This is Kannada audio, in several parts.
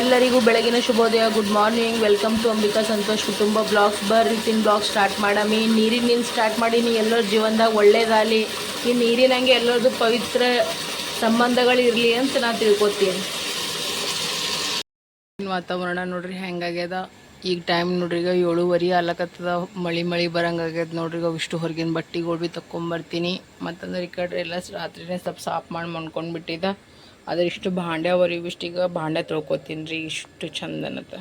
ಎಲ್ಲರಿಗೂ ಬೆಳಗಿನ ಶುಭೋದಯ. Good morning welcome to Ambika Santosh ಕುಟುಂಬ ಬ್ಲಾಗ್ಸ್ ಬರ್ರಿ, ತಿನ್ ಬ್ಲಾಗ್ ಸ್ಟಾರ್ಟ್ ಮಾಡಮಿ. ನೀರಿನಿಂದ ಸ್ಟಾರ್ಟ್ ಮಾಡಿ ಮಾಡೀನಿ ಎಲ್ಲರ ಜೀವನದಾಗ ಒಳ್ಳೇದಾಗಲಿ. ಈ ನೀರಿನಂಗೆ ಎಲ್ಲರದು ಪವಿತ್ರ ಸಂಬಂಧಗಳಿರಲಿ ಅಂತ ನಾನು ತಿಳ್ಕೊತೀನಿ. ವಾತಾವರಣ ನೋಡ್ರಿ ಹೆಂಗಾಗ್ಯದ? ಈಗ ಟೈಮ್ ನೋಡ್ರಿ ಈಗ ಏಳುವರೆ ಆಲಕತ್ತದ ಮಳಿ ಮಳಿ ಬರಂಗಾಗ್ಯದ ನೋಡ್ರಿ ಈಗ ಇಷ್ಟು ಹೊರಗಿನ ಬಟ್ಟೆಗಳು ಭೀ ತಕ್ಕೊಂಬರ್ತೀನಿ. ಮತ್ತಂದ್ರೆ ಈ ಕಡೆ ಎಲ್ಲ ರಾತ್ರಿನೇ ಸ್ವಲ್ಪ ಸಾಫ್ ಮಾಡಿ ಮಾಡ್ಕೊಂಡ್ಬಿಟ್ಟಿದ್ದ ಅದ್ರ ಇಷ್ಟು ಭಾಂಡೆ ಅವರಿ ಇಷ್ಟು ಈಗ ಭಾಂಡೆ ತೊಳ್ಕೊತೀನಿ ರೀ ಇಷ್ಟು ಚಂದನತ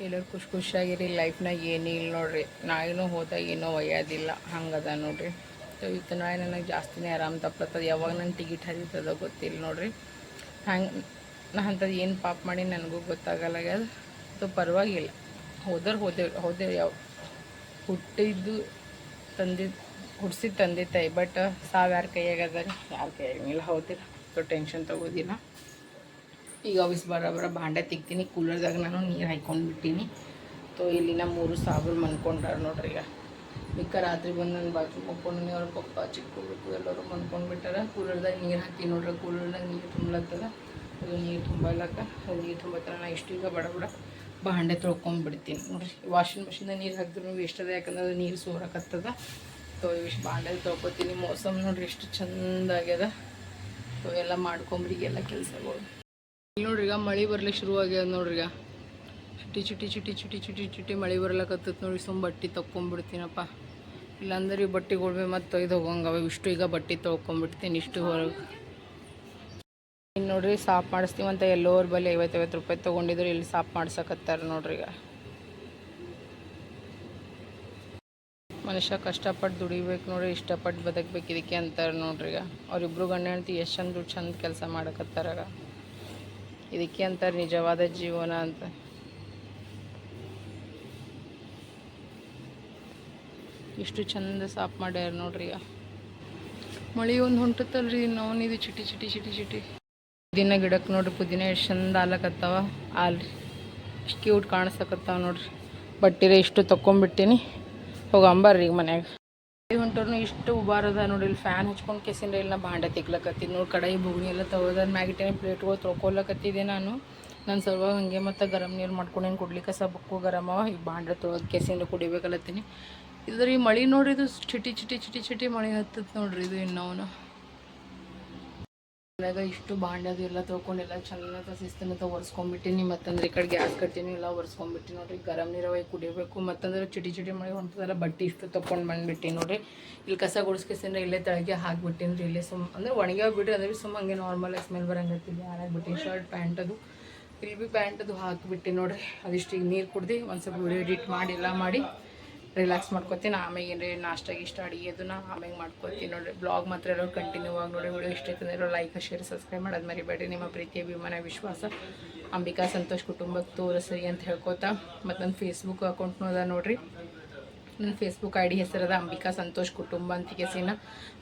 ಎಲ್ಲರೂ ಖುಷಿ ಖುಷಿಯಾಗಿರಿ, ಲೈಫ್ನಾಗ ಏನಿಲ್ಲ ನೋಡ್ರಿ. ನಾಯಿನೂ ಹೋದಾಗ ಏನೋ ಒಯ್ಯೋದಿಲ್ಲ, ಹಂಗದ ನೋಡ್ರಿ. ಸೊ ನಾಳೆ ನನಗೆ ಜಾಸ್ತಿನೇ ಆರಾಮ್ ತಪ್ಪತ್ತದ ಯಾವಾಗ ನನ್ನ ಟಿಕೆಟ್ ಹರಿತದ ಗೊತ್ತಿಲ್ಲ ನೋಡ್ರಿ. ಹಂಗೆ, ನಾ ಅಂಥದ್ದು ಏನು ಪಾಪ ಮಾಡಿ ನನಗೂ ಗೊತ್ತಾಗಲ್ಲಾಗ್ಯದ. ಸೊ, ಪರವಾಗಿಲ್ಲ. ಹೋದ್ರೆ ಹೋದೆ ಹೋದೆ ಯಾವ, ಹುಟ್ಟಿದ್ದು ತಂದಿದ್ದು ಹುಡ್ಸಿದ್ದು ತಂದೆ ಬಟ್, ಸಾವು ಯಾರ ಕೈಯಾಗದ ಯಾರ ಕೈಯಾಗಿಲ್ಲ ಹೌದಿಲ್ಲ. ಸೊ ಟೆನ್ಷನ್ ತಗೋದಿಲ್ಲ. ಈಗ ಆಫೀಸ್ ಬರ ಬರ ಬಾಂಡೆ ತಿಕ್ತೀನಿ, ಕೂಲರ್ದಾಗ ನಾನು ನೀರು ಹಾಕ್ಕೊಂಡು ಬಿಟ್ಟೀನಿ ಸೊ ಇಲ್ಲಿ ನಮ್ಮ ಮೂರು ಸಾವಿರ ಮನ್ಕೊಂಡಾರ ನೋಡ್ರಿ ಈಗ. ಮಿಕ್ಕ ರಾತ್ರಿ ಬಂದು ನನ್ನ ಬಾತ್ರೂಮ್ ಹೋಗ್ಕೊಂಡು ಅವ್ರ ಪಪ್ಪ ಚಿಕ್ಕ ಹುಡುಗರು ಎಲ್ಲರೂ ಮನ್ಕೊಂಡು ಬಿಟ್ಟಾರ ಕೂಲರ್ದಾಗ ನೀರು ಹಾಕಿ ನೋಡ್ರಿ, ಕೂಲರ್ದಾಗ ನೀರು ತುಂಬಲತ್ತದ. ಅದು ನೀರು ತುಂಬಲಕ್ಕ ನೀರು ತುಂಬತ್ತಾರ ನಾ ಈಗ ಬಡ ಬಡ ಬಾಂಡೆ ತೊಳ್ಕೊಂಡ್ಬಿಡ್ತೀನಿ ನೋಡ್ರಿ. ವಾಷಿಂಗ್ ಮಷಿನ್ದಾಗ ನೀರು ಹಾಕಿದ್ರು ವೇಸ್ಟ್ ಅದ, ಯಾಕಂದ್ರೆ ಅದು ನೀರು ಸೋರಕತ್ತದ. ಸೊ ಇಷ್ಟು ಬಾಂಡೆ ತೊಳ್ಕೊತೀನಿ. ಮೋಸಮ್ ನೋಡ್ರಿ ಎಷ್ಟು ಚಂದ ಆಗ್ಯದ ಸೊ ಎಲ್ಲ ಮಾಡ್ಕೊಂಬ್ರಿ ಎಲ್ಲ ಕೆಲಸಗಳು. ಇಲ್ಲಿ ನೋಡ್ರಿ ಈಗ ಮಳೆ ಬರ್ಲಿಕ್ಕೆ ಶುರು ಆಗ್ಯದ ನೋಡ್ರಿ ಈಗ. ಚುಟಿ ಚುಟಿ ಚಿಟಿ ಚುಟಿ ಚುಟಿ ಚುಟಿ ಮಳೆ ಬರ್ಲಕತ್ತದ ನೋಡಿ ಸುಮ್ಮ ಬಟ್ಟೆ ತಕ್ಕೊಂಬಿಡ್ತೀನಪ್ಪ. ಇಲ್ಲಾಂದ್ರೆ ಈ ಬಟ್ಟೆಗಳು ಮತ್ತೆ ಒಯ್ದು ಹೋಗಂಗವ, ಇಷ್ಟು ಈಗ ಬಟ್ಟೆ ತೊಳ್ಕೊಂಬಿಡ್ತೀನಿ, ಇಷ್ಟು ಹೊರಗೆ. ಇನ್ನು ನೋಡ್ರಿ ಸಾಫ್ ಮಾಡಿಸ್ತೀವಂತ ಎಲ್ಲೋರ್ ಬಲ್ಲಿ ಐವತ್ತೈವತ್ತು ರೂಪಾಯಿ ತೊಗೊಂಡಿದ್ರು, ಇಲ್ಲಿ ಸಾಫ್ ಮಾಡ್ಸಕತ್ತಾರ ನೋಡ್ರಿ ಈಗ. ಮನುಷ್ಯ ಕಷ್ಟಪಟ್ಟು ದುಡಿಬೇಕು ನೋಡ್ರಿ, ಇಷ್ಟಪಟ್ಟು ಬದುಕಬೇಕು ಇದಕ್ಕೆ ಅಂತಾರೆ ನೋಡ್ರಿ ಈಗ. ಅವ್ರಿಬ್ರು ಗಂಡ ಹೆಂಡ್ತಿ ಎಷ್ಟು ಚಂದ ದುಡ್ಡು ಚಂದ ಕೆಲಸ ಮಾಡಕತ್ತಾರಾಗ ಇದಕ್ಕೆ ಅಂತಾರೆ ನಿಜವಾದ ಜೀವನ ಅಂತ. ಇಷ್ಟು ಚಂದ ಸಾಫ್ ಮಾಡ್ಯಾರ ನೋಡ್ರಿ ಈಗ. ಮಳೆ ಒಂದು ಹೊಂಟತ್ತಲ್ರಿ ಇದು ಚಿಟಿ ಚಿಟಿ ಚಿಟಿ ಚಿಟಿ. ಪುದೀನ ಗಿಡಕ್ಕೆ ನೋಡ್ರಿ, ಪುದೀನ ಎಷ್ಟು ಚಂದ ಆಲಕತ್ತಾವ ಆಲ್ರಿ ಎಷ್ಟು ಕ್ಯೂಟ್ ಕಾಣಿಸಕತ್ತಾವ ನೋಡ್ರಿ. ಬಟ್ಟಿರೆ ಇಷ್ಟು ತೊಗೊಂಬಿಟ್ಟಿನಿ ಹೋಗಿ ಅಂಬರ್ರಿ ಈಗ ಮನ್ಯಾಗ. ಹೊಂಟರ್ನು ಇಷ್ಟು ಉಬಾರದ ನೋಡಿ ಇಲ್ಲಿ ಫ್ಯಾನ್ ಹಚ್ಕೊಂಡು ಕೆಸಿಂದ ಇಲ್ಲಿ ನಾ ಭಾಂಡೆ ತಿಕ್ಲಕತ್ತಿದ್ ನೋಡಿ ಕಡಾಯಿ ಬುಗ್ನಿ ಎಲ್ಲ ತಗೋದ ಮ್ಯಾಗಿಟ್ಟಿನ ಪ್ಲೇಟ್ಗಳು ತೊಳ್ಕೊಲಕತ್ತಿದ್ದೆ ನಾನು. ನನ್ನ ಸಲುವಾಗಿ ಹಾಗೆ ಮತ್ತು ಗರಂ ನೀರು ಮಾಡ್ಕೊಂಡೇನು ಕುಡ್ಲಿಕ್ಕೆ ಸಬಕ್ಕು ಗರಮವ ಅವ. ಈಗ ಭಾಂಡೆ ತೊಗೋದು ಕೆಸಿಂದ ಕುಡಿಬೇಕಲ್ಲತ್ತೀನಿ ಇದ್ರ ಈ ಮಳೆ ನೋಡ್ರಿ ಇದು ಚಿಟಿ ಚಿಟಿ ಚಿಟಿ ಚಿಟಿ ಮಳೆ ಹತ್ತದ ನೋಡ್ರಿ ಇದು ಇನ್ನವನು ಮನ್ಯಾಗ ಇಷ್ಟು ಬಾಂಡದು ಎಲ್ಲ ತೊಳ್ಕೊಂಡು ಎಲ್ಲ ಚೆನ್ನಾಗಿ ಶಿಸ್ತನತ ಒರೆಸ್ಕೊಂಡ್ಬಿಟ್ಟಿನಿ ಮತ್ತಂದ್ರೆ ಈ ಕಡೆ ಗ್ಯಾಸ್ ಕಟ್ತೀನಿ ಎಲ್ಲ ಒರೆಸ್ಕೊಂಡ್ಬಿಟ್ಟಿನಿ ನೋಡ್ರಿ. ಗರಂ ನೀರಾಗಿ ಕುಡಿಬೇಕು, ಮತ್ತಂದ್ರೆ ಚಿಟಿ ಚಿಟಿ ಮಳೆ ಹೊಂಟದಲ್ಲ, ಬಟ್ಟೆ ಇಷ್ಟು ತೊಗೊಂಡು ಬಂದ್ಬಿಟ್ಟಿನಿ ನೋಡ್ರಿ. ಇಲ್ಲಿ ಕಸ ಗುಡಿಸ್ಕೆಸಿಂದ ಇಲ್ಲೇ ತಳಗೆ ಹಾಕ್ಬಿಟ್ಟಿನಿ ರೀ, ಇಲ್ಲೇ ಸುಮ್ ಅಂದ್ರೆ ಒಣಗ್ಯಾಗ್ಬಿಟ್ರಿ ಅಂದ್ರೆ ಸುಮ್ಮ ಹಂಗೆ ನಾರ್ಮಲ್ ಸ್ಮೆಲ್ ಬರಂಗಿರ್ತಿಲ್ಲ ಹಾಳಾಗ್ಬಿಟ್ಟಿನಿ ಶರ್ಟ್ ಪ್ಯಾಂಟ್ ಅದು, ಇಲ್ಲಿ ಬಿ ಪ್ಯಾಂಟ್ ಅದು ಹಾಕಿಬಿಟ್ಟು ನೋಡ್ರಿ. ಅದಿಷ್ಟು ಈಗ ನೀರು ಕುಡ್ದು ಒಂದು ಸ್ವಲ್ಪ ವಿಡಿಯೋ ಎಡಿಟ್ ಮಾಡಿ, ಎಲ್ಲ ಮಾಡಿ. ರಿಲ್ಯಾಕ್ಸ್ ಮಾಡ್ಕೊತೀನಿ ಆಮೇಲೆ ಏನ್ರಿ ನಾಷ್ಟ ಇಷ್ಟ ನಾ ಆಮೇಲೆ ಮಾಡ್ಕೊತೀನಿ ನೋಡಿರಿ. ಬ್ಲಾಗ್ ಮಾತ್ರ ಎಲ್ಲರೂ ಕಂಟಿನ್ಯೂ ಆಗಿ ನೋಡಿ ವಿಡಿಯೋ ಇಷ್ಟ ಎಲ್ಲರೂ ಲೈಕ್ ಶೇರ್ ಸಬ್ಸ್ಕ್ರೈಬ್ ಮಾಡೋದು ಮರಿಬೇಡಿ ನಿಮ್ಮ ಪ್ರೀತಿ, ಅಭಿಮಾನ, ವಿಶ್ವಾಸ, ಅಂಬಿಕಾ ಸಂತೋಷ್ ಕುಟುಂಬಕ್ಕೆ ತೋರಿಸ್ರಿ ಅಂತ ಹೇಳ್ಕೊತಾ. ಮತ್ತು ನನ್ನ ಫೇಸ್ಬುಕ್ ಅಕೌಂಟ್ನೂ ಅದ ನೋಡ್ರಿ. ನನ್ನ ಫೇಸ್ಬುಕ್ ಐ ಡಿ ಹೆಸರದ ಅಂಬಿಕಾ ಸಂತೋಷ್ ಕುಟುಂಬ ಅಂತ ಕೆಸಿನ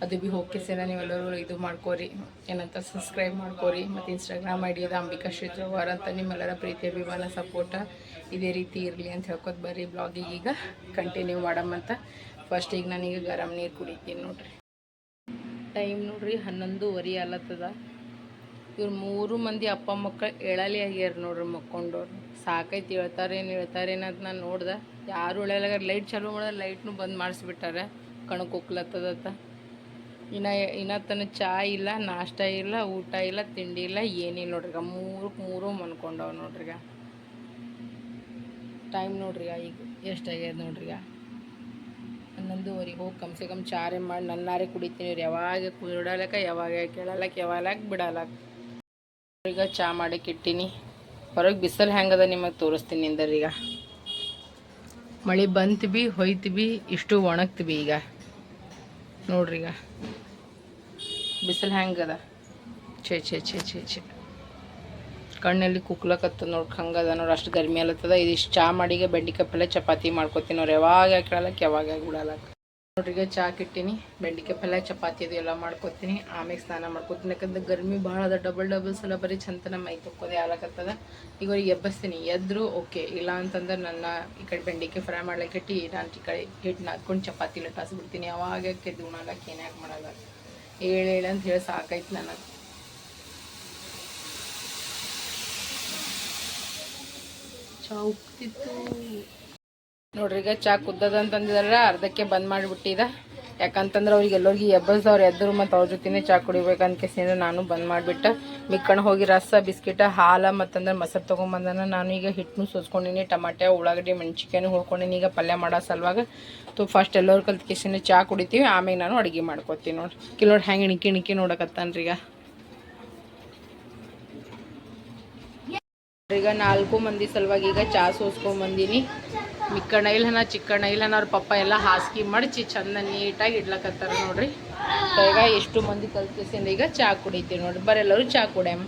ಅದು ಭೀ ಹೋಗಿ ಕೆಸಿನ ನೀವೆಲ್ಲರೂ ಇದು ಮಾಡ್ಕೋರಿ. ಏನಂತ ಸಬ್ಸ್ಕ್ರೈಬ್ ಮಾಡ್ಕೋರಿ. ಮತ್ತು ಇನ್ಸ್ಟಾಗ್ರಾಮ್ ಐ ಡಿ ಅದ ಅಂಬಿಕಾ ಶ್ರೀತ್ರವಾರ ಅಂತ ನಿಮ್ಮೆಲ್ಲರ ಪ್ರೀತಿ, ಅಭಿಮಾನ ಸಪೋರ್ಟ ಇದೇ ರೀತಿ ಇರಲಿ ಅಂತ ಹೇಳ್ಕೊತ ಬರ್ರಿ ಬ್ಲಾಗಿಗೆ ಈಗ. ಕಂಟಿನ್ಯೂ ಮಾಡಮ್ಮಂತ ಫಸ್ಟ್ ಈಗ ನಾನೀಗ ಗರಮ್ ನೀರು ಕುಡಿತೀನಿ ನೋಡ್ರಿ. ಟೈಮ್ ನೋಡ್ರಿ ಹನ್ನೊಂದುವರೆ ಆಲತ್ತದ ಇವ್ರು ಮೂರು ಮಂದಿ ಅಪ್ಪ ಮಕ್ಕಳು ಏಳಲಿ ಆಗ್ಯಾರ ನೋಡ್ರಿ ಮಕ್ಕೊಂಡವ್ರು ಸಾಕೈತಿ ಹೇಳ್ತಾರೇನು ಹೇಳ್ತಾರೇನು ಅಂತ ನಾನು ನೋಡ್ದೆ. ಯಾರು ಹೇಳಲಾಗ ಲೈಟ್ ಚಾಲೂ ಮಾಡಿದ್ರೆ ಲೈಟ್ನು ಬಂದ್ ಮಾಡಿಸ್ಬಿಟ್ಟಾರೆ. ಕಣಕ್ಕೆ ಹೋಗ್ಲತ್ತದತ್ತ ಇನ್ನು ಇನ್ನ ತನ ಚಾ ಇಲ್ಲ, ನಾಷ್ಟ ಇಲ್ಲ, ಊಟ ಇಲ್ಲ, ತಿಂಡಿ ಇಲ್ಲ, ಏನಿಲ್ಲ ನೋಡ್ರಿಗ. ಮೂರು ಮೂರಕ್ಕೆ ಮೂರು ಮನ್ಕೊಂಡವ್ ನೋಡ್ರಿಗ. ಟೈಮ್ ನೋಡ್ರಿಗ ಈಗ ಎಷ್ಟಾಗ್ಯದ ನೋಡ್ರಿಗ. ಈಗ ಹನ್ನೊಂದುವರೆಗೆ ಹೋಗಿ ಕಮ್ಸೆ ಕಮ್ ಚಾರೆ ಮಾಡಿ, ನನ್ನಾರೇ ಕುಡಿತೀನಿ ರೀ ಯಾವಾಗ ಕುಡಲಕ್ಕ ಯಾವಾಗ ಕೇಳಲಕ್ಕ ಯಾವಾಗ ಬಿಡಲಕ್ಕ ಈಗ ಚಾ ಇಟ್ಟಿನಿ. ಹೊರಗೆ ಬಿಸಿಲು ಹೆಂಗದ ನಿಮಗೆ ತೋರಿಸ್ತೀನಿ ನಿಂದರಿ ಈಗ ಮಳೆ ಬಂತು ಬಿ, ಹೊಯ್ತು ಬಿ, ಇಷ್ಟು ಒಣಗ್ತು ಬಿ ಈಗ. ನೋಡ್ರಿ ಈಗ ಬಿಸಿಲು ಹೆಂಗದ ಛೇ ಛೇ ಛೇ ಛೇ ಛೇ. ಕಣ್ಣಲ್ಲಿ ಕುಕ್ಲಕತ್ತ ನೋಡ್ರಿ ಹಂಗದ ನೋಡ್ರಿ ಅಷ್ಟು ಗರ್ಮಿ ಅಲ್ಲತ್ತದ ಇದಿಷ್ಟು ಚಾ ಮಾಡಿಗೆ ಬೆಂಡಿಕಾಯಿ ಪಲ್ಲೆ ಚಪಾತಿ ಮಾಡ್ಕೊತೀನಿ ಅವ್ರು ಯಾವಾಗ ಕೇಳಕ್ಕೆ ಯಾವಾಗ ಬಿಡಲಕ್ಕ ನೋಡ್ರಿ ಈಗ ಚಾ ಇಟ್ಟಿನಿ ಬೆಂಡಿಕಾಯಿ ಪಲ್ಯ, ಚಪಾತಿ ಅದು ಎಲ್ಲ ಮಾಡ್ಕೊತೀನಿ. ಆಮೇಲೆ ಸ್ನಾನ ಮಾಡ್ಕೊತೀನಿ. ಯಾಕಂದ್ರೆ ಗರ್ಮಿ ಭಾಳ ಅದ. ಡಬಲ್ ಡಬಲ್ ಸಲ ಬರೀ ಚಂತನ ಮೈ ತೊಕ್ಕೋದೆ ಆಲಕತ್ತದ ಈಗ ಅವ್ರಿಗೆ ಎಬ್ಬಸ್ತೀನಿ. ಎದ್ರು ಓಕೆ. ಇಲ್ಲ ಅಂತಂದ್ರೆ ನನ್ನ ಈ ಕಡೆ ಬೆಂಡಿಕಾಯಿ ಫ್ರೈ ಮಾಡ್ಲಿಕ್ಕೆ ಇಟ್ಟು ನಾನು ಈ ಕಡೆ ಹಿಟ್ಟು ನಾಕೊಂಡು ಚಪಾತಿ ಲಟ್ಟಾಸ್ಬಿಡ್ತೀನಿ ಅವಾಗ ಕೆದ್ದು ಉಣಲಕ್ಕೆ ಹಾಕಿ ಮಾಡಲ್ಲ ಹೇಳಿ ಅಂತ ಹೇಳಿ ಸಾಕಾಯ್ತು ನನಗೆ. ಚಾ ಉಕ್ತಿತ್ತು ನೋಡ್ರಿ, ಈಗ ಚಾ ಕುದ್ದದ ಅಂತಂದಿದಾರ ಅರ್ಧಕ್ಕೆ ಬಂದ್ ಮಾಡಿಬಿಟ್ಟಿದ ಯಾಕಂತಂದ್ರೆ ಅವ್ರಿಗೆ ಎಲ್ಲರಿಗೆ ಎಬ್ಬಸ್ದವ್ರು ಎದ್ರು ಮತ್ತು ಅವ್ರ ಜೊತೆನೇ ಚಾ ಕುಡಿಬೇಕಂತ ಕೇಸಿಂದ ನಾನು ಬಂದ್ ಮಾಡಿಬಿಟ್ಟು. ಮಿಕ್ಕಣ ಹೋಗಿ ರಸ, ಬಿಸ್ಕಿಟ, ಹಾಲು ಮತ್ತಂದ್ರೆ ಮೊಸರು ತೊಗೊಂಬಂದನ ನಾನು ಈಗ ಹಿಟ್ಟನ್ನು ಸೋಸ್ಕೊಂಡಿನಿ, ಟಮಾಟೆ, ಉಳ್ಳಾಗಡ್ಡಿ ಮೆಣಸಿಕಾಯನ್ನು ಹುಳ್ಕೊಂಡಿನಿ ಈಗ ಪಲ್ಯ ಮಾಡೋ ಸಲುವಾಗ. ತೊ ಫಸ್ಟ್ ಎಲ್ಲರೂ ಕಲ್ತ್ ಕೇಸಿನ ಚಾ ಕುಡಿತೀವಿ ಆಮೇಲೆ ನಾನು ಅಡುಗೆ ಮಾಡ್ಕೊತೀನಿ ನೋಡಿ ಇಲ್ಲಿ ನೋಡಿ ಹೆಂಗೆ ಇಣಿಕಿ ಇಣಿಕಿ ನೋಡಕತ್ತಾನ್ರಿ ಈಗ. ಈಗ ನಾಲ್ಕು ಮಂದಿ ಸಲುವಾಗಿ ಈಗ ಚಾ ಸೋಸ್ಕೊಂಡ್ ಬಂದೀನಿ ಮಿಕ್ಕಣ್ಣ ಇಲ್ಲನ ಚಿಕ್ಕಣ್ಣ ಇಲ್ಲನ ಅವ್ರ ಪಪ್ಪ ಎಲ್ಲ ಹಾಸಿಗೆ ಮಡಚಿ ಚಂದ ನೀಟಾಗಿ ಇಡ್ಲಕತ್ತಾರ ನೋಡ್ರಿ. ಈಗ ಎಷ್ಟು ಮಂದಿ ಕಲ್ತಿಸಿಂದ ಈಗ ಚಾ ಕುಡಿತೀವಿ ನೋಡ್ರಿ. ಬರೆಲ್ಲರೂ ಚಾ ಕುಡಿಯಮ್ಮ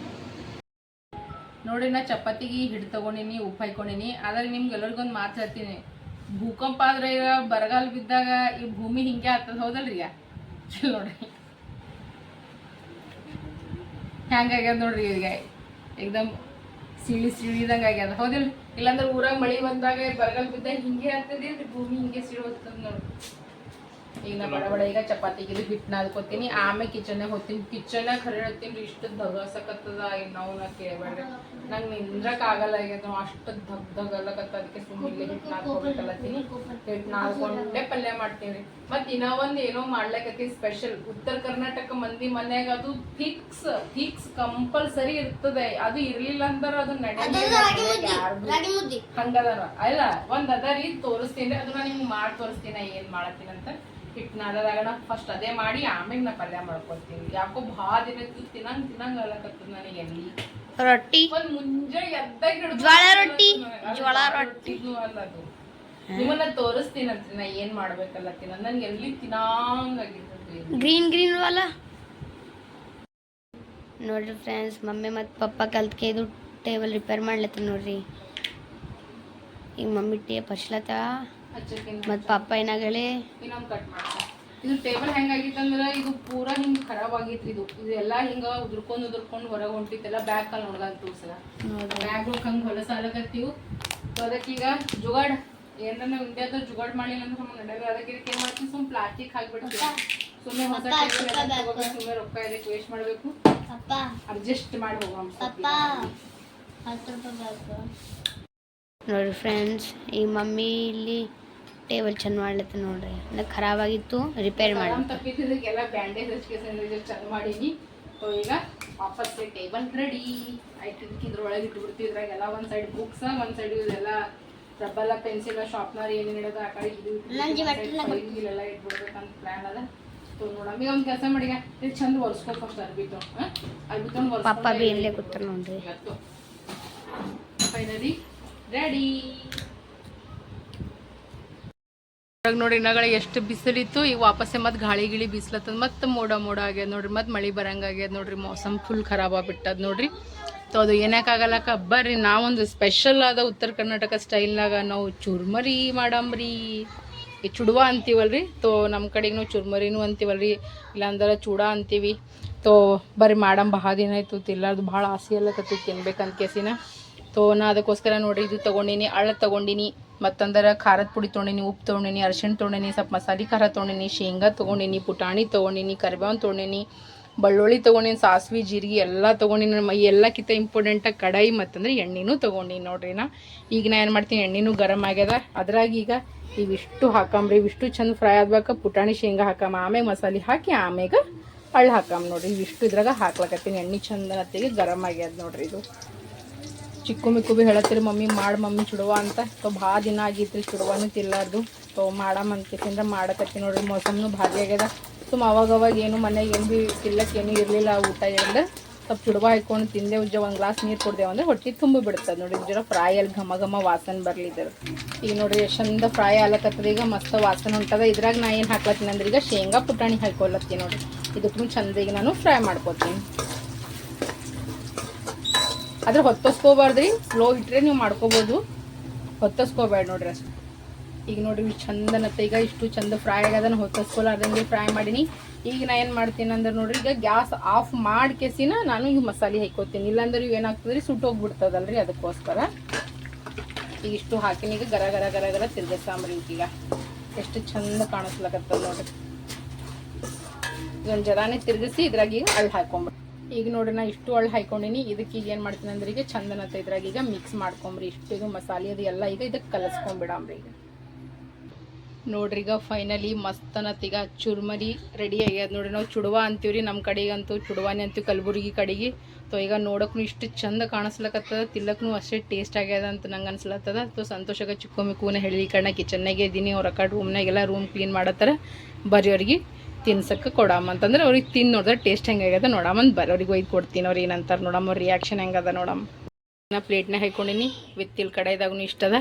ನೋಡಿ ನಾ ಚಪಾತಿಗೆ ಹಿಡ್ ತಗೊಂಡಿನಿ, ಉಪ್ಪು ಹಾಕೊಂಡಿನಿ ಆದ್ರೆ ನಿಮ್ಗೆ ಎಲ್ಲರಿಗೊಂದು ಮಾತು ಹೇಳ್ತೀನಿ. ಭೂಕಂಪ ಆದ್ರೆ ಈಗ ಬರಗಾಲ ಬಿದ್ದಾಗ ಈ ಭೂಮಿ ಹಿಂಗೆ ಆಗ್ತದ ಹೌದಲ್ರಿ ಈಗ? ನೋಡ್ರಿ. ಹ್ಯಾಂಗಾಗ್ಯದ ನೋಡ್ರಿ ಈಗ? ಏಕ್ದಮ್ ಸಿಳಿ ಸಿಳಿದಂಗ ಆಗ್ಯದ. ಹೌದಿಲ್ಲ ಇಲ್ಲಾಂದ್ರೆ ಊರಾಗ ಮಳಿ ಬಂದಾಗ ಬರಗಾಲ ಬಿದ್ದಾಗ ಹಿಂಗೆ ಆಗ್ತದೇನ್ರಿ ಭೂಮಿ ಹಿಂಗೆ ಸಿಳಿ ಹೋಗ್ತದ ನೋಡಿ ಈಗ ನಾ ಬಡ ಬಡ ಈಗ ಚಪಾತಿ ಇದು ಹಿಟ್ಟು ನಾದ್ಕೋತೀನಿ ಆಮೇಲೆ ಕಿಚನ್ನಾಗ ಹೋಗ್ತೀನಿ. ಕಿಚನ್ನಾಗ ಖರೆ ಹೇಳ್ತೀನಿ ರೀ ಇಷ್ಟು ಧಗಸಕತ್ತದ. ನಾವು ನಾ ಕೇಳಬೇಡ್ರಿ. ನಂಗೆ ನಿಂದ್ರಕ್ ಆಗಲ್ಲ ಆಗ್ಯದ ನಾವು ಅಷ್ಟು ಧಗ್ ಧಗಲಕತ್ತ ಅದಕ್ಕೆ ಸುಮ್ಮನೆ ಹಿಟ್ಟು ನಾದ್ಕೋಬೇಕಲ್ಲತ್ತೀನಿ ಹಿಟ್ಟು ನಾದ್ಕೊಂಡೆ ಪಲ್ಯ ಮಾಡ್ತೀನಿ. ಮತ್ತೆ ಇನ್ನ ಒಂದು ಏನೋ ಮಾಡ್ಲಾಕತ್ತಿ ಸ್ಪೆಷಲ್ ಉತ್ತರ ಕರ್ನಾಟಕ ಮಂದಿ ಮನ್ಯಾಗ ಅದು ಫಿಕ್ಸ್ ಫಿಕ್ಸ್ ಕಂಪಲ್ಸರಿ ಇರ್ತದೆ. ಅದು ಇರ್ಲಿಲ್ಲ ಅಂದ್ರೆ ಅದು ನಡೆಯಲ್ಲ ಹಂಗದ ಅಲ್ಲ ಒಂದ್ ಅದ ರೀ ತೋರಿಸ್ತೀನಿ. ಅದನ್ನ ನಾನು ನಿಮ್ಗೆ ಮಾಡಿ ತೋರಿಸ್ತೀನಿ. ಏನ್ ಮಾಡತ್ತೀನಿ ಅಂತ. ಹಿಟ್ಟು ನಾದದಾಗ ಫಸ್ಟ್ ಅದೇ ಮಾಡಿ ಆಮೇಲೆ ನಾ ಪಲ್ಯ ಮಾಡ್ಕೊತೀನಿ ಯಾಕೋ ಭಾಳ ದಿನ ತಿನ್ನಂಗ್ ತಿನ್ನಂಗ್ ಅಲ್ಲಕತ್ತದ ನನಗೆ ಎಲ್ಲಿ? ರೊಟ್ಟಿ. ಒಂದ್ ಮುಂಜಾನೆ ಎದ್ದಾಗ ಜ್ವಾಳ ರೊಟ್ಟಿ, ಜ್ವಾಳ ರೊಟ್ಟಿ. ಅಲ್ಲ ಅದು. ನಿಮ್ಮನ್ನ ತೋರಿಸ್ತೀನಂತ್ರಿ ನಾ ಏನ್ ಮಾಡ್ಬೇಕಲ್ಲತ್ತೀನಿ ನನ್ಗೆ ಎಲ್ಲಿ ತಿನ್ನಂಗಾಗಿರ್ತದೆ ಗ್ರೀನ್ ಗ್ರೀನ್ ವಾಲ. ನೋಡ್ರಿ ಫ್ರೆಂಡ್ಸ್ ಮಮ್ಮಿ ಮತ್ತು ಪಪ್ಪ ಕಲ್ತ್ಕೆ ಇದು ಟೇಬಲ್ ರಿಪೇರ್ ಮಾಡ್ಲತ್ತ ನೋಡ್ರಿ. ಈಗ ಮಮ್ಮಿ ಟೇ ಹಚ್ಚಕ್ಕಿಂತ ಮತ್ತು ಪಪ್ಪ ಏನಾಗಲಿ? ಇನ್ನೊಂದು ಕಟ್ ಮಾಡ್ತಾರೆ ಇದು ಟೇಬಲ್ ಹೆಂಗಾಗಿತ್ತಂದ್ರೆ ಇದು ಪೂರ ಹಿಂಗ್ ಖರಾಬ್ ಆಗಿತ್ತು ಇದು. ಇದೆಲ್ಲ ಹಿಂಗ ಉದುರ್ಕೊಂಡ್ ಉದುರ್ಕೊಂಡ್ ಹೊರಗೆ ಹೊಂಟಿತ್ತೆಲ್ಲ ಬ್ಯಾಗ್ ಅಲ್ಲಿ ನೋಡ್ದಾಗ ತೋರ್ಸದ. ಬ್ಯಾಗ್ ಹಂಗ ಹೊಲಸಾಲಕತ್ತೀವು ಅದಕ್ಕೀಗ ಜುಗಾಡ್ ಏನಾರ ನಾವು ಇಂಡಿಯಾದ ಜುಗಾಡ್ ಮಾಡಿಲ್ಲ ಅಂದ್ರೆ ಸುಮ್ಮನೆ ನಡೆಯಲ್ಲ ಅದಕ್ಕೆ ಏನ್ ಮಾಡ್ತೀವಿ? ಸುಮ್ ಪ್ಲಾಸ್ಟಿಕ್ ಹಾಕ್ಬಿಡ್ತೀವಿ. ಸುಮ್ಮನೆ ಹೊಸ ಟೇಬಲ್ ತಗೋಬೇಕು ಸುಮ್ಮನೆ ರೊಕ್ಕ ಇದಕ್ಕೆ ವೇಸ್ಟ್ ಮಾಡಬೇಕು. ಅಡ್ಜಸ್ಟ್ ಮಾಡಿ ಹೋಗೋಣ ನೋಡಿ ಫ್ರೆಂಡ್ಸ್ ಈ ಮಮ್ಮಿ ಇಲ್ಲಿ ಟೇಬಲ್ ಚಂದ ಮಾಡ್ಲತ್ತ ನೋಡ್ರಿ. ಅಂದ್ರೆ ಖರಾಬ್ ಆಗಿತ್ತು ರಿಪೇರ್ ಮಾಡಿ ತಪ್ಪಿದ್ದಕ್ಕೆಲ್ಲ ಬ್ಯಾಂಡೇಜ್ ಹಚ್ಕೆ ಚಂದ ಮಾಡೀನಿ. ಸೊ ಈಗ ವಾಪಸ್ ಟೇಬಲ್ ರೆಡಿ ಆಯ್ತು ಇದಕ್ಕೆ ಇದ್ರೊಳಗೆ ಇಟ್ಬಿಡ್ತೀವಿ ಇದ್ರಾಗೆಲ್ಲ ಒಂದ್ ಸೈಡ್ ಬುಕ್ಸ್ ಒಂದ್ ಸೈಡ್ ಇದೆಲ್ಲ ರಬ್ಬಲ್ಲ ಪೆನ್ಸಿಲ್ ಶಾಪ್ನರ್ ಏನೇನು ಇಡೋದು ಆ ಕಡೆ ಇದು ಇಲ್ಲೆಲ್ಲ ಇಟ್ಬಿಡ್ಬೇಕಂತ ಪ್ಲಾನ್ ಅದ. ಸೊ ನೋಡಮ್ಮ ಒಂದು ಕೆಲಸ ಮಾಡಿ ಇದು ಚಂದ ಒರೆಸ್ಕೊ ಫಸ್ಟ್ ಅದಕ್ಕೆ ಅರ್ಬಿತ್ತು ಪಪ್ಪ ಬಿ ಇಲ್ಲೇ ಕೂತಾರ ನೋಡ್ರಿ. ಫೈನಲಿ ರೆಡಿ ನೋಡಿ ನಗಳ ಎಷ್ಟು ಬಿಸಿಲಿತ್ತು ಈಗ ವಾಪಸ್ಸೆ ಮತ್ತೆ ಗಾಳಿ ಗಿಳಿ ಬಿಸಿಲತ್ತದ ಮತ್ತೆ ಮೋಡ ಮೋಡ ಆಗ್ಯದ ನೋಡ್ರಿ, ಮತ್ತೆ ಮಳೆ ಬರಂಗಾಗ್ಯದ ನೋಡ್ರಿ, ಮೌಸಮ್ ಫುಲ್ ಖರಾಬ್ ಆಗ್ಬಿಟ್ಟದ ನೋಡ್ರಿ. ಸೊ ಅದು ಏನಕ್ಕಾಗಲ್ಲಕ್ಕ ಬರ್ರಿ ನಾವೊಂದು ಸ್ಪೆಷಲ್ ಆದ ಉತ್ತರ ಕರ್ನಾಟಕ ಸ್ಟೈಲ್ನಾಗ ನಾವು ಚುರ್ಮರಿ ಮಾಡಂಬ್ರಿ ಈ ಚುಡುವ ಅಂತೀವಲ್ರಿ, ತೋ ನಮ್ಮ ಕಡೆಗೆ ನಾವು ಚುರ್ಮರಿನೂ ಅಂತೀವಲ್ರಿ, ಇಲ್ಲಾಂದ್ರೆ ಚೂಡ ಅಂತೀವಿ. ತೋ ಬರ್ರಿ ಮಾಡಮ್, ಬಹಳ ದಿನ ಆಯ್ತು ತಿಲ್ಲಾರ್ದು ಭಾಳ ಆಸೆ ಎಲ್ಲ ಕತ್ತಿ ತಿನ್ಬೇಕಂತ ಕೇಸಿನ. ತೋ ನಾ ಅದಕ್ಕೋಸ್ಕರ ನೋಡ್ರಿ, ಇದು ತೊಗೊಂಡಿನಿ ಅಳ್ಳ ತೊಗೊಂಡಿನಿ. ಮತ್ತಂದ್ರೆ ಖಾರದ ಪುಡಿ ತೊಗೊಂಡಿನಿ, ಉಪ್ಪು ತೊಗೊಂಡಿನಿ, ಅರ್ಶಿಣ ತೊಗೊಂಡಿನಿ, ಸ್ವಲ್ಪ ಮಸಾಲೆ ಖಾರ ತೊಗೊಂಡಿನಿ, ಶೇಂಗಾ ತೊಗೊಂಡಿನಿ, ಪುಟಾಣಿ ತೊಗೊಂಡಿನಿ ಕರಿಬೇವು ತೊಗೊಂಡಿನಿ, ಬೆಳ್ಳುಳ್ಳಿ ತೊಗೊಂಡಿನಿ, ಸಾಸ್ವೆ, ಜೀರಿಗೆ ಎಲ್ಲ ತೊಗೊಂಡಿನಿ. ನಮ್ಮ ಎಲ್ಲಕ್ಕಿಂತ ಇಂಪಾರ್ಟೆಂಟಾಗಿ ಕಡಾಯಿ ಮತ್ತಂದ್ರೆ ಎಣ್ಣೆನೂ ತೊಗೊಂಡಿನಿ ನೋಡ್ರಿ ನಾ ಈಗ ನಾ ಏನು ಮಾಡ್ತೀನಿ, ಎಣ್ಣೆನೂ ಗರಮ್ ಆಗ್ಯದ. ಅದ್ರಾಗ ಈಗ ಇವಿಷ್ಟು ಹಾಕಂಬ್ರಿ, ಇವಿಷ್ಟು ಚಂದ ಫ್ರೈ ಆದ್ಬೇಕು, ಪುಟಾಣಿ, ಶೇಂಗಾ ಹಾಕಮ್ಮ ಆಮೇಲೆ ಮಸಾಲೆ ಹಾಕಿ ಆಮೇಲೆ ಅಳ್ಳು ಹಾಕಮ್ಮ ನೋಡ್ರಿ. ಇವಿಷ್ಟು ಇದ್ರಾಗ ಹಾಕ್ಲಕತ್ತೀನಿ. ಎಣ್ಣೆ ಚಂದ ನತ್ತಿಗೆ ಗರಮ್ ಆಗ್ಯದ ನೋಡ್ರಿ ಇದು. ಚಿಕ್ಕು ಮಿಕ್ಕು ಭೀ ಹೇಳತ್ತೀರಿ, ಮಮ್ಮಿ ಮಾಡಿ, ಮಮ್ಮಿ ಚುಡುವ ಅಂತ. ಸೊ ಭಾಳ ದಿನ ಆಗಿತ್ತು ಚುಡುವನು ತಿಲ್ಲಾರ್ದು ಸೊ ಮಾಡಮ್ಮ ಅಂತಿಂದ ಮಾಡಕತ್ತಿ ನೋಡ್ರಿ, ಮೋಸಮ್ನು ಭಾರಿ ಆಗ್ಯದ. ಸುಮ್ಮ ಅವಾಗ ಅವಾಗ ಏನು ಮನೆಗೆ ಏನು ಭೀ ತಿಲ್ಲಕ್ಕೆ ಏನೂ ಇರಲಿಲ್ಲ, ಊಟ ಇರಲಿಲ್ಲ. ಸ್ವಲ್ಪ ಚುಡುವ ಹಾಕೊಂಡು ತಿಂದೆ ಉಜ್ಜ ಒಂದು ಗ್ಲಾಸ್ ನೀರು ಕುಡ್ದೇವು ಅಂದ್ರೆ ಹೊಟ್ಟೆ ತುಂಬ ಬಿಡ್ತದೆ ನೋಡಿ ಜರ ಫ್ರೈ ಅಲ್ಲಿ ಘಮ ಘಮ ವಾಸನೆ ಬರ್ಲಿದ್ದರ ಈಗ ನೋಡ್ರಿ ಎಷ್ಟು ಚಂದ ಫ್ರೈ ಆಗ್ಲಕತ್ತದ ಈಗ ಮಸ್ತ್ ವಾಸನೆ ಹೊಂಟದ ಇದ್ರಾಗ ನಾ ಏನು ಹಾಕ್ಲತ್ತೀನಿ ಅಂದ್ರೆ ಈಗ ಶೇಂಗಾ ಪುಟಾಣಿ ಹಾಕೊಳತ್ತೀನಿ ನೋಡ್ರಿ. ಇದಕ್ಕೂ ಚಂದ ಈಗ ನಾನು ಫ್ರೈ ಮಾಡ್ಕೊತೀನಿ. ಆದ್ರೆ ಹೊತ್ತಸ್ಕೋಬಾರ್ದ್ರಿ. ಸ್ಲೋ ಇಟ್ಟರೆ ನೀವು ಮಾಡ್ಕೋಬೋದು. ಹೊತ್ತಸ್ಕೋಬೇಡ ನೋಡ್ರಿ ಅಷ್ಟು. ಈಗ ನೋಡ್ರಿ ಚಂದನತ್ತ ಈಗ ಇಷ್ಟು ಚಂದ ಫ್ರೈ ಆಗ್ಯದನ್ನ ಹೊತ್ತಸ್ಕೊಲಾರ್ದಂಗೆ ಫ್ರೈ ಮಾಡೀನಿ. ಈಗ ನಾ ಏನು ಮಾಡ್ತೀನಿ ಅಂದ್ರೆ ನೋಡ್ರಿ, ಈಗ ಗ್ಯಾಸ್ ಆಫ್ ಮಾಡಿ ಕೆಸಿನ ನಾನು ಈಗ ಮಸಾಲೆ ಹಾಕೋತೀನಿ ಇಲ್ಲಾಂದ್ರೆ ಇವು ಏನಾಗ್ತದ್ರಿ ಸುಟ್ಟು ಹೋಗ್ಬಿಡ್ತದಲ್ರಿ ಅದಕ್ಕೋಸ್ಕರ. ಈಗ ಇಷ್ಟು ಹಾಕಿನಿ, ಈಗ ಗರ ಗರ ಗರ ಗರ ತಿರ್ಗಸಾಂಬ್ರಿ ಈಗ. ಎಷ್ಟು ಚಂದ ಕಾಣಿಸ್ಲಕತ್ತದ ನೋಡ್ರಿ. ಇದೊಂದು ಜರಾನೇ ತಿರ್ಗಿಸಿ ಇದ್ರಾಗ ಈಗ ಅಳ್ಳು ಹಾಕೊಂಬಿಡಿ ಈಗ ನೋಡ್ರಿ, ನಾ ಇಷ್ಟು ಒಳ್ಳೆ ಹಾಕೊಂಡಿನಿ ಇದಕ್ಕೆ ಈಗ ಏನು ಮಾಡ್ತೀನಿ ಅಂದ್ರೆ, ಈಗ ಚಂದನ ಇದ್ರಾಗ ಈಗ ಮಿಕ್ಸ್ ಮಾಡ್ಕೊಂಬ್ರಿ. ಇಷ್ಟು ಇದು ಮಸಾಲೆ, ಅದು ಎಲ್ಲ ಈಗ ಇದಕ್ಕೆ ಕಲಸ್ಕೊಂಬಿಡಂಬ್ರಿ ಈಗ. ನೋಡ್ರಿ, ಈಗ ಫೈನಲಿ ಮಸ್ತನತ್ ಈಗ ಚುರ್ಮರಿ ರೆಡಿ ಆಗ್ಯದ ನೋಡ್ರಿ. ನಾವು ಚುಡುವ ಅಂತೀವ್ರಿ ನಮ್ಮ ಕಡೆಗಂತೂ ಚುಡುವಾನೆ ಅಂತೀವಿ, ಕಲಬುರ್ಗಿ ಕಡೆಗೆ. ತೊ ಈಗ ನೋಡೋಕ್ಕೂ ಇಷ್ಟು ಚಂದ ಕಾಣಿಸ್ಲಕತ್ತದ ತಿಲ್ಲಕ್ಕೂ ಅಷ್ಟೇ ಟೇಸ್ಟ್ ಆಗ್ಯದ ಅಂತ ನಂಗೆ ಅನ್ಸ್ಲತ್ತದ. ತೊ ಸಂತೋಷಕ ಚಿಕ್ಕೊಮ್ಮಿ ಕೂನ ಹೇಳಿ ಕಣ್ಣ ಕಿಚನ್ನಾಗೆ ಇದ್ದೀನಿ ಅವ್ರ ಅಕ್ಕ ರೂಮ್ನಾಗೆಲ್ಲ ರೂಮ್ ಕ್ಲೀನ್ ಮಾಡತ್ತಾರ. ಬರೋರಿಗೆ ತಿನ್ಸಕ್ಕೆ ಕೊಡಮ್ಮಂತಂದ್ರೆ ಅವ್ರಿಗೆ ತಿಂದು ನೋಡಿದ್ರೆ ಟೇಸ್ಟ್ ಹೆಂಗಾಗ್ಯದ ನೋಡಮ್ಮಂದು ಅವ್ರಿಗೆ ಒಯ್ದು ಕೊಡ್ತೀನಿ ಅವ್ರು ಏನಂತಾರೆ ನೋಡಮ್ಮ ರಿಯಾಕ್ಷನ್ ಹೆಂಗದ ನೋಡಮ್ಮ ನಾ ಪ್ಲೇಟ್ನಾಗ ಹಾಕೊಂಡಿನಿ ವಿತ್ತಿಲ್ ಕಡೆದಾಗೂ ಇಷ್ಟದ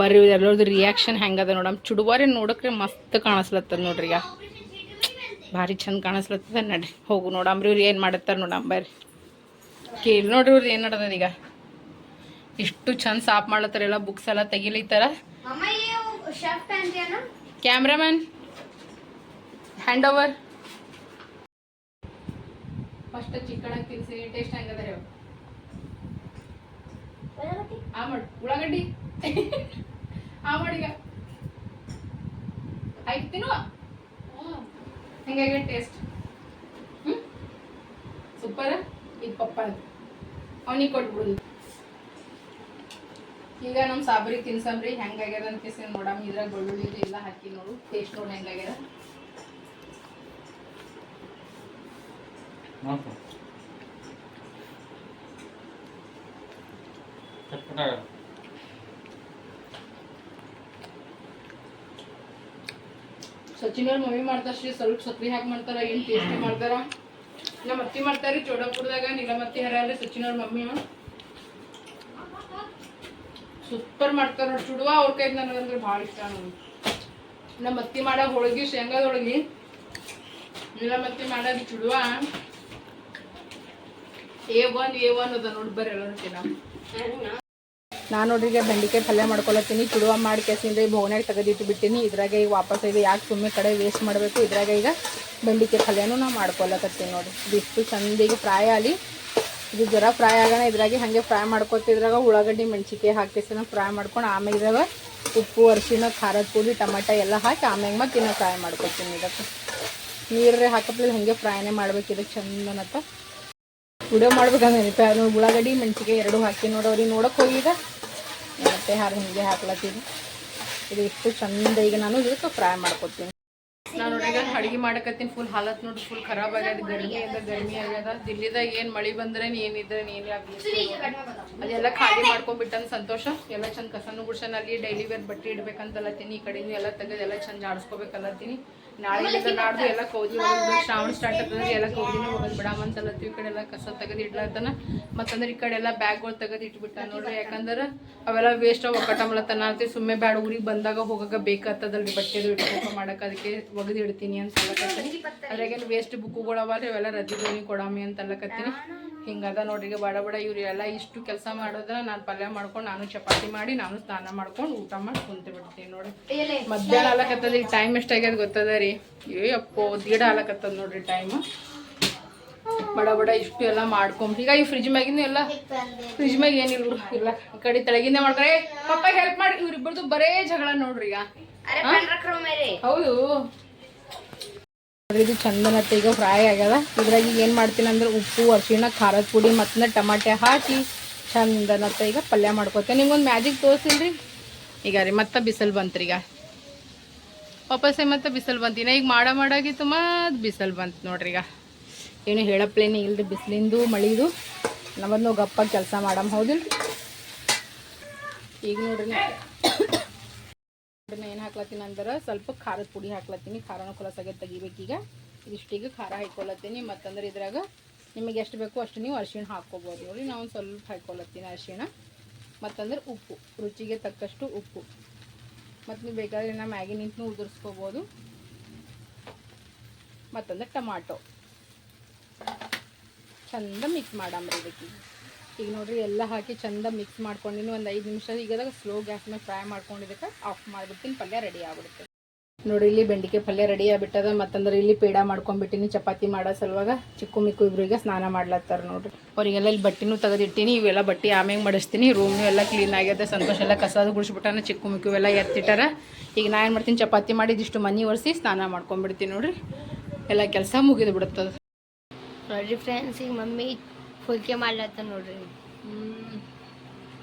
ಬರ್ರಿ ಎಲ್ಲರದ್ದು ರಿಯಾಕ್ಷನ್ ಹೆಂಗದ ನೋಡಮ್ಮ ಚುಡುವಾರಿ ನೋಡೋಕೆ ಮಸ್ತ್ ಕಾಣಿಸ್ಲತ್ತದ ನೋಡ್ರಿ ಈಗ. ಭಾರಿ ಚಂದ ಕಾಣಿಸ್ಲತ್ತದ ನಡ್ರಿ ಹೋಗು ನೋಡಂಬ್ರಿ ಇವ್ರು ಏನು ಮಾಡತ್ತಾರ ನೋಡಮ್ಮ ಬರ್ರಿ. ಕೇಳಿ ನೋಡ್ರಿ ಇವ್ರು ಏನು ನೋಡದ ಈಗ. ಇಷ್ಟು ಚಂದ ಸಾಫ್ ಮಾಡ್ಲತ್ತಾರ ಎಲ್ಲ ಬುಕ್ಸ್ ಎಲ್ಲ ತೆಗಿಲಿತ್ತಾರ cameraman hand over first chicken ತಿನ್ಸಿ taste ಹೆಂಗದ ರೀ ಆ ಮಾಡು ಉಳ್ಳಾಗಡ್ಡಿ. ಆ ಮಾಡೀಗ ಆಯ್ತಿನು ಹೆಂಗಾಗ ಟೇಸ್ಟ್ ಹ್ಞೂ ಸೂಪರ್ ಇದು ಪಪ್ಪ ಅವನಿಗೆ ಕೊಟ್ಬಿಡುದು ಈಗ ನಮ್ಮ ಸಾಬ್ರಿಗೆ ತಿನ್ಸಮ್ರಿ ಹೆಂಗಾಗ್ಯದ ಅಂತ ಕೇಸಿ ನೋಡಮ್ ಇದ್ರಾಗ ಬೆಳ್ಳುಳ್ಳಿ ಇದು ಎಲ್ಲ ಹಾಕಿ ನೋಡು. ಟೇಸ್ಟ್ ನೋಡಿ ಹೆಂಗಾಗ್ಯದ. ಸಚಿನ್ ಅವ್ರ ಮಮ್ಮಿ ಮಾಡ್ತಾರ, ಶ್ರೀ ಸ್ವಲ್ಪ ಸಕ್ರಿ ಹಾಕಿ ಮಾಡ್ತಾರ, ಏನ್ ಟೇಸ್ಟಿ ಮಾಡ್ತಾರ? ನಮ್ಮ ಅತ್ತಿ ಮಾಡ್ತಾರಿ, ಚೋಡಪುರದಾಗ, ನೀಲಮತ್ತಿ ಹರಿಯಾರಿ ಸಚಿನ್ ಅವ್ರ ಮಮ್ಮಿ ಸೂಪರ್ ಮಾಡ್ತಾರ ನೋಡಿ ಚುಡುವ, ಅವ್ರ ಕೈ ನನಗಂದ್ರೆ ಭಾಳ ಇಷ್ಟ ನನಗೆ ನಮ್ಮ ಅತ್ತಿ ಮಾಡೋ ಹೋಳಿಗೆ, ಶೇಂಗಾದ ಹೋಳಿಗೆ. ನೀಲಮತ್ತಿ ಮಾಡೋದು ಚುಡುವ. ಎ ಒನ್ ಎ ಒನ್ ಅದ ನೋಡಿ ಬರ್ರಿ ಎಲ್ಲರೂ ನಾನು ನೋಡ್ರಿ ಈಗ ಬೆಂಡಿಕಾಯಿ ಪಲ್ಯ ಮಾಡ್ಕೊಳತ್ತೀನಿ ಚುಡುವ ಮಾಡಿ ಕೆಸಿಂದ ಈ ಬೋಗನ್ಯಾಗ ತೆಗೆದಿಟ್ಟು ಬಿಟ್ಟಿನಿ. ಇದ್ರಾಗ ಈಗ ವಾಪಸ್ ಈಗ ಯಾಕೆ ಸುಮ್ಮನೆ ಕಡೆ ವೇಸ್ಟ್ ಮಾಡಬೇಕು? ಇದ್ರಾಗ ಈಗ ಬೆಂಡಿಕಾಯಿ ಪಲ್ಯನೂ ನಾವು ಮಾಡ್ಕೊಳಕತ್ತೀನಿ ನೋಡಿ ಇದಿಷ್ಟು ಚಂದಿಗೆ ಈಗ ಫ್ರೈ ಆಗಲಿ ಇದು ಜ್ವರ ಫ್ರೈ ಆಗೋಣ ಇದ್ರಾಗೆ ಹಾಗೆ ಫ್ರೈ ಮಾಡ್ಕೊತಿದ್ರಾಗ ಉಳ್ಳಾಗಡ್ಡಿ ಮೆಣಸಿಕಾಯಿ ಹಾಕಿಸಿ ಫ್ರೈ ಮಾಡ್ಕೊಂಡು ಆಮೇಲೆ ಇದ್ರಾಗ ಉಪ್ಪು ಅರ್ಶಿನ ಖಾರದ ಪುಡಿ ಟಮಾಟ ಎಲ್ಲ ಹಾಕಿ ಆಮೇಲೆ ಮತ್ತೆ ಇನ್ನೂ ಫ್ರೈ ಮಾಡ್ಕೊತೀನಿ ಇದಕ್ಕೆ. ನೀರೇ ಹಾಕಪ್ಲೆ ಹಾಗೆ ಫ್ರೈನೇ ಮಾಡ್ಬೇಕು ಇದಕ್ಕೆ ಚಂದನತ್ತ. ವಿಡಿಯೋ ಮಾಡ್ಬೇಕಂದ್ರೆ ಉಳ್ಳಾಗಡ್ಡಿ ಮೆಣಸಿಗೆ ಎರಡು ಹಾಕಿ ನೋಡೋರಿ ಅವ್ರಿಗೆ ನೋಡಕ್ಕೆ ಹೋಗಿ ಈಗ. ಮತ್ತೆ ಹಾರ ಹಿಂಗೆ ಹಾಕ್ಲತ್ತೀನಿ. ಇದು ಇಷ್ಟು ಚಂದ ಈಗ ನಾನು ಇದಕ್ಕೆ ಫ್ರೈ ಮಾಡ್ಕೊತೀನಿ ನಾನು ನೋಡಿ ಅಡುಗೆ ಮಾಡಕತ್ತೀನಿ. ಫುಲ್ ಹಾಲತ್ ನೋಡಿ ಫುಲ್ ಖರಾಬ್ ಆಗ್ಯದ ಗರ್ಮಿಯಿಂದ ಗರ್ಮಿ ಆಗ್ಯದ. ದಿಲ್ಲಿದಾಗ ಏನು ಮಳೆ ಬಂದ್ರೆ ಏನಿದ್ರೆ ಏನೇ ಆಗಲಿ ಅದೆಲ್ಲ ಖಾಲಿ ಮಾಡ್ಕೊಂಡ್ಬಿಟ್ಟನ್ ಸಂತೋಷ. ಎಲ್ಲ ಚಂದ ಕಸನು ಗುಡ್ಸನ್ ಅಲ್ಲಿ ಡೈಲಿ ವೇರ್ ಬಟ್ಟೆ ಇಡ್ಬೇಕಂತಲತ್ತೀನಿ. ಈ ಕಡೆಯಿಂದ ಎಲ್ಲ ತೆಗೆದು ಎಲ್ಲ ಚಂದ ಜಾಡಿಸ್ಕೋಬೇಕಲ್ಲತ್ತೀನಿ ನಾಳೆಯಿಂದ ನಾಡ್ದು ಎಲ್ಲ ಕೌದಿ ಒಳಗೆ ಶ್ರಾವಣ ಸ್ಟಾರ್ಟ್ ಆಗ್ತದೆ ಎಲ್ಲ ಕೌದಿನ ಒಳಗೆ ಬಿಡಾಮಂತಲತ್ತಿ ಈ ಕಡೆ ಎಲ್ಲ ಕಸ ತೆಗೆದು ಇಡ್ಲತ್ತನ ಮತ್ತಂದ್ರೆ ಈ ಕಡೆ ಎಲ್ಲ ಬ್ಯಾಗ್ಗಳು ತೆಗೆದು ಇಟ್ಬಿಟ್ಟ ನೋಡ್ರಿ ಯಾಕಂದ್ರೆ ಅವೆಲ್ಲ ವೇಸ್ಟ್ ಒಕ್ಕಟಮ್ಲತ್ತನ ಅಂತೀವಿ ಸುಮ್ಮನೆ ಬ್ಯಾಡ ಊರಿಗೆ ಬಂದಾಗ ಹೋಗಾಗ ಬೇಕಾಗ್ತದಲ್ರಿ ಬಟ್ಟೆದು ಇಟ್ಕೋಕ ಮಾಡಕ್ಕೆ. ಅದಕ್ಕೆ ಒಗದು ಇಡ್ತೀನಿ ಅಂತ ಅಲ್ಲಕತ್ತೀನಿ ಅದ್ರಾಗೇನು ವೇಸ್ಟ್ ಬುಕ್ಕುಗಳವಲ್ಲ ಅವೆಲ್ಲ ಇವೆಲ್ಲ ರದ್ದಿ ಗೋಣಿ ಕೊಡಾಮಿ ಅಂತ ಅಲ್ಲಕತ್ತೀನಿ ಹಿಂಗದ ನೋಡ್ರಿ ಈಗ ಬಡ ಬಡ ಇವ್ರು ಎಲ್ಲ ಇಷ್ಟು ಕೆಲಸ ಮಾಡೋದ್ರ ನಾನು ಪಲ್ಯ ಮಾಡ್ಕೊಂಡು ನಾನು ಚಪಾತಿ ಮಾಡಿ ನಾನು ಸ್ನಾನ ಮಾಡ್ಕೊಂಡು ಊಟ ಮಾಡಿ ಕುಂತು ಬಿಡ್ತೀನಿ ನೋಡಿ ಮಧ್ಯಾಹ್ನ ಅಲ್ಲಕತ್ತದ ಈಗ ಟೈಮ್ ಎಷ್ಟಾಗ್ಯದ ಗೊತ್ತದ ರೀ ಅಯ್ಯೋ ದೀಡ ಆಲಕತ್ತದ ನೋಡ್ರಿ ಟೈಮ್ ಬಡ ಬಡ ಇಷ್ಟು ಎಲ್ಲ ಮಾಡ್ಕೊಂಬ ಈಗ ಈ ಫ್ರಿಜ್ ಮ್ಯಾಗಿನ ಎಲ್ಲ ಫ್ರಿಜ್ ಮ್ಯಾಗ ಏನಿಲ್ಲ ಇಲ್ಲ. ಕಡೆ ತೆಳಗಿಂದ ಪಪ್ಪ ಹೆಲ್ಪ್ ಮಾಡಿ ಇವ್ರಿಬ್ಬರದು ಬರೇ ಜಗಳ ನೋಡ್ರಿ ಈಗ. ಹೌದು. ಇದು ಚಂದನತ್ತೆ ಈಗ ಫ್ರೈ ಆಗ್ಯದ. ಇದ್ರಾಗ ಈಗ ಏನು ಮಾಡ್ತೀನಿ ಅಂದ್ರೆ ಉಪ್ಪು ಅರ್ಶಿಣ ಖಾರದ ಪುಡಿ ಮತ್ತು ಟಮಾಟೆ ಹಾಕಿ ಚಂದನತ್ತ ಈಗ ಪಲ್ಯ ಮಾಡ್ಕೋತೇನೆ. ನಿಮ್ಗೊಂದು ಮ್ಯಾಜಿಕ್ ತೋರಿಸಿಲ್ರಿ ಈಗ ರೀ ಮತ್ತೆ ಬಿಸಿಲು ಬಂತ್ರಿ ಈಗ. ವಾಪಸ್ಸೆ ಮತ್ತೆ ಬಿಸಿಲು ಬಂತಿನ ಈಗ ಮಾಡ ಮಾಡಾಗಿತ್ತು ಮತ್ತೆ ಬಿಸಿಲು ಬಂತು ನೋಡ್ರಿ ಈಗ. ಏನು ಹೇಳಪ್ಲೇನೆ ಇಲ್ರಿ ಬಿಸಿಲಿಂದು ಮಳಿದು. ನಮ್ಮದು ನಾವು ಗಪ್ಪಾಗಿ ಕೆಲಸ ಮಾಡಮ್, ಹೌದಿಲ್ರಿ? ಈಗ ನೋಡ್ರಿ ಏನು ಹಾಕ್ಲತ್ತೀನಿ ಅಂದ್ರೆ ಸ್ವಲ್ಪ ಖಾರದ ಪುಡಿ ಹಾಕ್ಲತ್ತೀನಿ. ಖಾರನ ಕೊಲಸಾಗೆ ತೆಗಿಬೇಕೀಗ ಇದಿಷ್ಟೀಗ ಖಾರ ಹಾಕೊಳತ್ತೀನಿ ಮತ್ತಂದ್ರೆ ಇದ್ರಾಗ ನಿಮಗೆ ಎಷ್ಟು ಬೇಕು ಅಷ್ಟು ನೀವು ಅರಿಶಿಣ ಹಾಕ್ಕೋಬೋದು. ನೋಡಿ ನಾವು ಸ್ವಲ್ಪ ಹಾಕ್ಕೊಳತ್ತೀನಿ ಅರಿಶಿಣ. ಮತ್ತಂದ್ರೆ ಉಪ್ಪು, ರುಚಿಗೆ ತಕ್ಕಷ್ಟು ಉಪ್ಪು. ಮತ್ತು ನೀವು ಬೇಕಾದ್ರೆ ನಾ ಮ್ಯಾಗಿ ನಿಂತು ಉದುರಿಸ್ಕೋಬೋದು. ಮತ್ತೊಂದು ಟೊಮಾಟೊ. ಚಂದ ಮಿಕ್ಸ್ ಮಾಡಮ್ರಿ ಇದಕ್ಕೆ. ಈಗ ನೋಡಿರಿ ಎಲ್ಲ ಹಾಕಿ ಚಂದ ಮಿಕ್ಸ್ ಮಾಡ್ಕೊಂಡಿನಿ ಒಂದು ಐದು ನಿಮಿಷ. ಈಗದಾಗ ಸ್ಲೋ ಗ್ಯಾಸ್ ಮೇಲೆ ಫ್ರೈ ಮಾಡ್ಕೊಂಡಿದ್ದಕ್ಕೆ ಆಫ್ ಮಾಡಿಬಿಡ್ತೀನಿ. ಪಲ್ಯ ರೆಡಿ ಆಗ್ಬಿಡುತ್ತೆ. ನೋಡಿ ಇಲ್ಲಿ ಬೆಂಡಿಕಾಯಿ ಪಲ್ಯ ರೆಡಿ ಆಗ್ಬಿಟ್ಟದ. ಮತ್ತಂದ್ರೆ ಇಲ್ಲಿ ಪೇಡ ಮಾಡ್ಕೊಂಡ್ಬಿಟ್ಟಿನಿ ಚಪಾತಿ ಮಾಡೋ ಸಲುವಾಗ. ಚಿಕ್ಕು ಮಿಕ್ಕು ಇಬ್ಬರಿಗೆ ಸ್ನಾನ ಮಾಡ್ಲತ್ತಾರ ನೋಡ್ರಿ. ಅವರಿಗೆಲ್ಲ ಇಲ್ಲಿ ಬಟ್ಟಿನೂ ತೆಗೆದಿಟ್ಟಿನಿ ಇವೆಲ್ಲ ಬಟ್ಟೆ ಆಮೇಲೆ ಮಾಡಿಸ್ತೀನಿ. ರೂಮ್ನು ಎಲ್ಲ ಕ್ಲೀನ್ ಆಗ್ಯದ ಸಂತೋಷ ಎಲ್ಲ ಕಸದ ಗುಡಿಸ್ಬಿಟ್ಟಾನ ಚಿಕ್ಕು ಮಿಕ್ಕು ಎಲ್ಲ ಎತ್ತಿಟ್ಟಾರ. ಈಗ ನಾ ಏನು ಮಾಡ್ತೀನಿ ಚಪಾತಿ ಮಾಡಿ ಇದಿಷ್ಟು ಮನೆ ಒರೆಸಿ ಸ್ನಾನ ಮಾಡ್ಕೊಂಡ್ಬಿಡ್ತೀನಿ ನೋಡ್ರಿ. ಎಲ್ಲ ಕೆಲಸ ಮುಗಿದು ಬಿಡುತ್ತದ ನೋಡ್ರಿ ಫ್ರೆಂಡ್ಸ್ ಈಗ ಮಮ್ಮಿ ಹೋಲಿಕೆ ಮಾಡ್ಲತ್ತ ನೋಡ್ರಿ.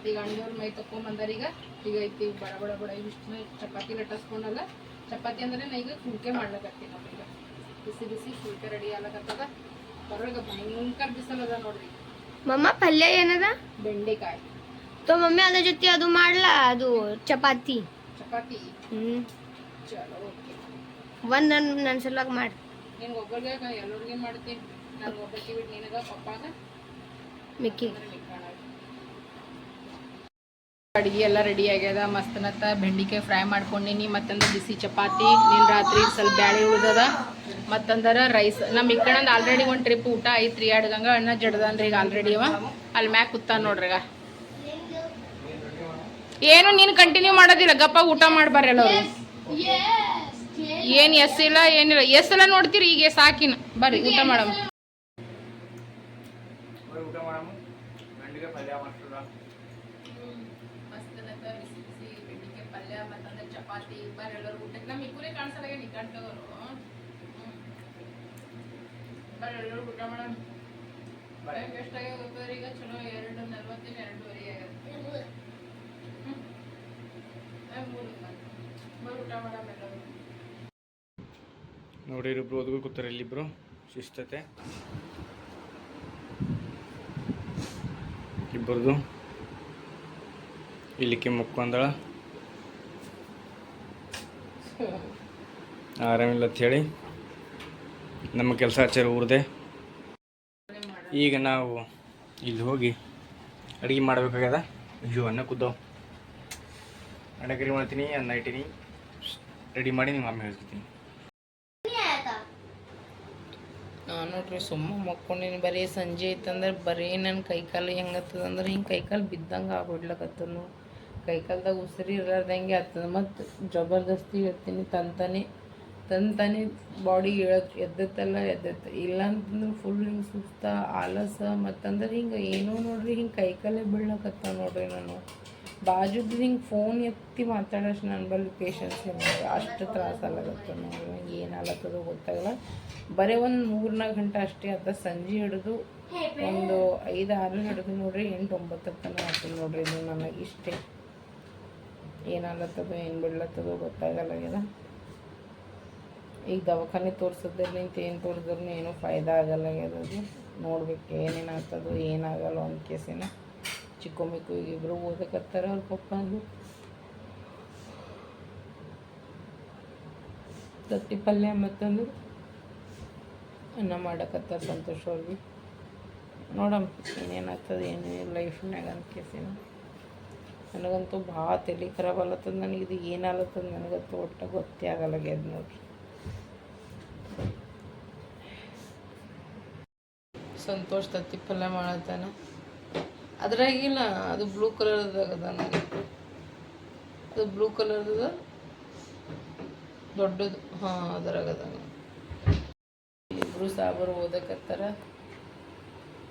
ಈಗ ಅಣ್ಣವ್ರ ಮೈ ತಕೊಂಬಂದಾರೀಗ ಈಗ ಐತಿ ಬಡ ಬಡ ಬಡ ಇಷ್ಟು ಚಪಾತಿ ಲಟ್ಟಿಸ್ಕೊಂಡಲ್ಲ. ಚಪಾತಿ ಅಂದ್ರೆ ನಾ ಈಗ ಫುಲ್ಕೆ ಮಾಡ್ಲಕತ್ತೀನಿ ಈಗ ಬಿಸಿ ಬಿಸಿ ಫುಲ್ಕೆ ರೆಡಿ ಆಗ್ಲಕತ್ತದ. ಹೊರಗೆ ಭಯಂಕರ ಬಿಸಿಲದ ನೋಡ್ರಿ. ಮಮ್ಮ ಪಲ್ಯ ಏನದ? ಬೆಂಡೆಕಾಯಿ. ತೋ ಮಮ್ಮಿ ಅದ್ರ ಜೊತೆ ಅದು ಮಾಡ್ಲ? ಅದು ಚಪಾತಿ? ಚಪಾತಿ? ಹ್ಮ್. ಚಲೋ ಓಕೆ. ಒಂದ್ ನನ್ ನನ್ ಸಲುವಾಗಿ ಮಾಡಿ. ನಿನ್ಗೆ ಒಬ್ಬರಿಗೆ ಎಲ್ಲರಿಗೆ ಮಾಡ್ತೀನಿ. ನಾನು ಒಬ್ಬಕ್ಕೆ ಬಿಟ್ಟು ನಿನಗ ಪಪ್ಪಾಗ. ಮಿಕ್ಕಿ. ಅಡಿಗೆ ಎಲ್ಲ ರೆಡಿ ಆಗ್ಯದ ಮಸ್ತನತ್ತ ಬೆಂಡಿಕಾಯಿ ಫ್ರೈ ಮಾಡ್ಕೊಂಡಿನಿ, ಮತ್ತಂದ್ರೆ ಬಿಸಿ ಚಪಾತಿ ನಿನ್ನ ರಾತ್ರಿ ಸ್ವಲ್ಪ ಬ್ಯಾಳಿ ಉಳ್ದದ. ಮತ್ತಂದ್ರೆ ರೈಸ್ ನಮ್ಮ ಇಕ್ಕಣಂದು ಆಲ್ರೆಡಿ ಒಂದು ಟ್ರಿಪ್ ಊಟ ಐತ್ರಿ ಎರಡು ಗಂಗ ಅಣ್ಣ ಜಡ್ದಂದ್ರೆ ಈಗ ಆಲ್ರೆಡಿ ಅವ. ಅಲ್ಲಿ ಮ್ಯಾಕ್ ಕೂತಾನ ನೋಡ್ರಿಗ ಏನು ನೀನು ಕಂಟಿನ್ಯೂ ಮಾಡೋದಿಲ್ಲ, ಗಪ್ಪ ಊಟ ಮಾಡ್ಬಾರ್ರಿ ಎಲ್ಲರು ಏನು ಎಸ್ ಇಲ್ಲ, ಏನಿಲ್ಲ. ಎಸ್ ಎಲ್ಲ ನೋಡ್ತೀರಿ, ಈಗ ಸಾಕಿನ. ಬರ್ರಿ, ಊಟ ಮಾಡಮ್ ಊಟ ಮಾಡಮ್ಮ ಬೆಂಡಿಗೆ ಪಲ್ಯ ಮಾಡ್ತದ ಮಸ್ತನತ್ತ ಬಿಸಿ ಬಿಸಿ ಬೆಂಡಿಕಾಯಿ ಪಲ್ಯ ಮತ್ತಂದ್ರೆ ಚಪಾತಿ ಬರ್ರಿ ಎಲ್ಲರೂ ಊಟಕ್ಕೆ ನಮ್ಮ ಇಬ್ಬರೇ ಕಾಣಿಸಲ್ಲ ನೀ ಕಂಟವರು ನಲ್ವತ್ತಿನ ಎರಡೂವರೆ ನೋಡಿ ಇಬ್ರು ಓದ್ಕೊ ಕೂತಾರೆ ಇಲ್ಲಿಬ್ರು. ಶಿಸ್ತತೆ. ಇಬ್ಬರದು ಇಲ್ಲಿಕ್ಕೆ ಮುಕ್ಕೊಂದಳ ಆರಾಮಿಲ್ಲ ಅಂತ ಹೇಳಿ. ನಮ್ಮ ಕೆಲಸ ಆಚಾರ ಊರದೆ. ಈಗ ನಾವು ಇಲ್ಲಿ ಹೋಗಿ ಅಡುಗೆ ಮಾಡಬೇಕಾಗ್ಯದ? ಅಯ್ಯೋ, ಅನ್ನ ಕುದ್ದಾವ ಅಡಗರಿ ಮಾಡ್ತೀನಿ, ಅನ್ನ ಇಟ್ಟಿನಿ. ರೆಡಿ ಮಾಡಿ ನಿಮ್ಮ ಅಮ್ಮ ಹೇಳ್ತೀನಿ ನಾನು ನೋಡ್ರಿ, ಸುಮ್ಮ ಮಕ್ಕೊಂಡಿನಿ. ಬರೀ ಸಂಜೆ ಐತಂದ್ರೆ ಬರೀ ನನ್ನ ಕೈಕಾಲು ಹೆಂಗತ್ತದ ಅಂದ್ರೆ ಹಿಂಗೆ ಕೈಕಾಲು ಬಿದ್ದಂಗೆ ಆಗ್ಬಿಡ್ಲಕತ್ತನು ಕೈಕಾಲ್ದಾಗ ಉಸಿರಿ ಇರಲಾರ್ದಂಗೆ ಆಗ್ತದೆ. ಮತ್ತು ಜಬರ್ದಸ್ತಿ ಹೇಳ್ತೀನಿ, ತಂತಾನೆ. ತಂತಾನೆ ಬಾಡಿ ಹೇಳತ್ ಎದ್ದತ್ತಲ್ಲ, ಎದ್ದತ್ತ. ಇಲ್ಲಾಂತಂದ್ರೆ ಫುಲ್ ಹಿಂಗೆ ಸುಸ್ತ, ಆಲಸ, ಮತ್ತಂದ್ರೆ ಹಿಂಗೆ ಏನೋ ನೋಡ್ರಿ, ಹಿಂಗೆ ಕೈಕಾಲೇ ಬೀಳಕತ್ತ ನೋಡ್ರಿ ನಾನು. ಬಾಜುದ್ದು ಹಿಂಗೆ ಫೋನ್ ಎತ್ತಿ ಮಾತಾಡೋಷ್ಟು ನನ್ನ ಬಳಿ ಪೇಷನ್ಸ್ ಇಲ್ಲ ಅಷ್ಟು ತ್ರಾಸ ಆಗತ್ತ ನೋಡ್ರಿ, ನಂಗೆ ಏನು ಆಗ್ಲತ್ತದೋ ಗೊತ್ತಾಗಲ್ಲ. ಬರೀ ಒಂದು ಮೂರ್ನಾಲ್ಕು ಗಂಟೆ ಅಷ್ಟೇ ಅದ, ಸಂಜೆ ಹಿಡಿದು ಒಂದು ಐದು, ಆರು ಹಿಡಿದು ನೋಡ್ರಿ, ಎಂಟು, ಒಂಬತ್ತು ತನಕ ಆಗ್ತದೆ ನೋಡ್ರಿ ನನಗೆ ಇಷ್ಟೇ. ಏನಾಗತ್ತದೋ ಏನು ಬಿಡ್ಲತ್ತದೋ ಗೊತ್ತಾಗಲ್ಲಾಗ್ಯದ ಈಗ ದವಾಖಾನೆ ತೋರ್ಸೋದ್ರಲ್ಲಿಂತ ಏನು ತೋರಿಸಿದ್ರು ಏನೂ ಫಾಯ್ದಾ ಆಗಲ್ಲ ಅದು ನೋಡ್ಬೇಕು ಏನೇನು ಆಗ್ತದೋ ಏನಾಗಲ್ಲ ಒಂದು ಕೇಸಿನ. ಚಿಕ್ಕ ಮಿಕ್ಕು ಈಗ ಇಬ್ಬರು ಓದಕತ್ತಾರ ಅವ್ರ ಪಪ್ಪ ಅದು ತತ್ತಿ ಪಲ್ಯ ಮತ್ತಂದು. ಅನ್ನ ಮಾಡಕತ್ತಾರ ಸಂತೋಷವಾಗಿ ಅವ್ರಿಗೆ. ನೋಡಮ್ ಏನೇನಾಗ್ತದೆ ಏನೇನು ಲೈಫ್ನಾಗ ಅಂತ ಕೇಸಿನ. ನನಗಂತೂ ಭಾಳ ತಲೆ ಖರಾಬ್ ಅಲ್ಲತ್ತದ ನನಗೆ, ಇದು ನನಗಂತೂ ಒಟ್ಟು ಗೊತ್ತೇ ಆಗಲ್ಲಾಗ್ಯದ ನೋಡ್ರಿ ಸಂತೋಷ್ ತತ್ತಿ ಪಲ್ಯ ಮಾಡತ್ತಾನ? ಅದ್ರಾಗಿಲ್ಲ ಅದು ಬ್ಲೂ ಕಲರ್ದಾಗ ಅದ ನನಗೆ ಅದು ಬ್ಲೂ ಕಲರ್ದ ದೊಡ್ಡದು, ಹಾಂ ಅದ್ರಾಗದ ಇಬ್ಬರು ಸಾಬರು ಓದಕತ್ತಾರ.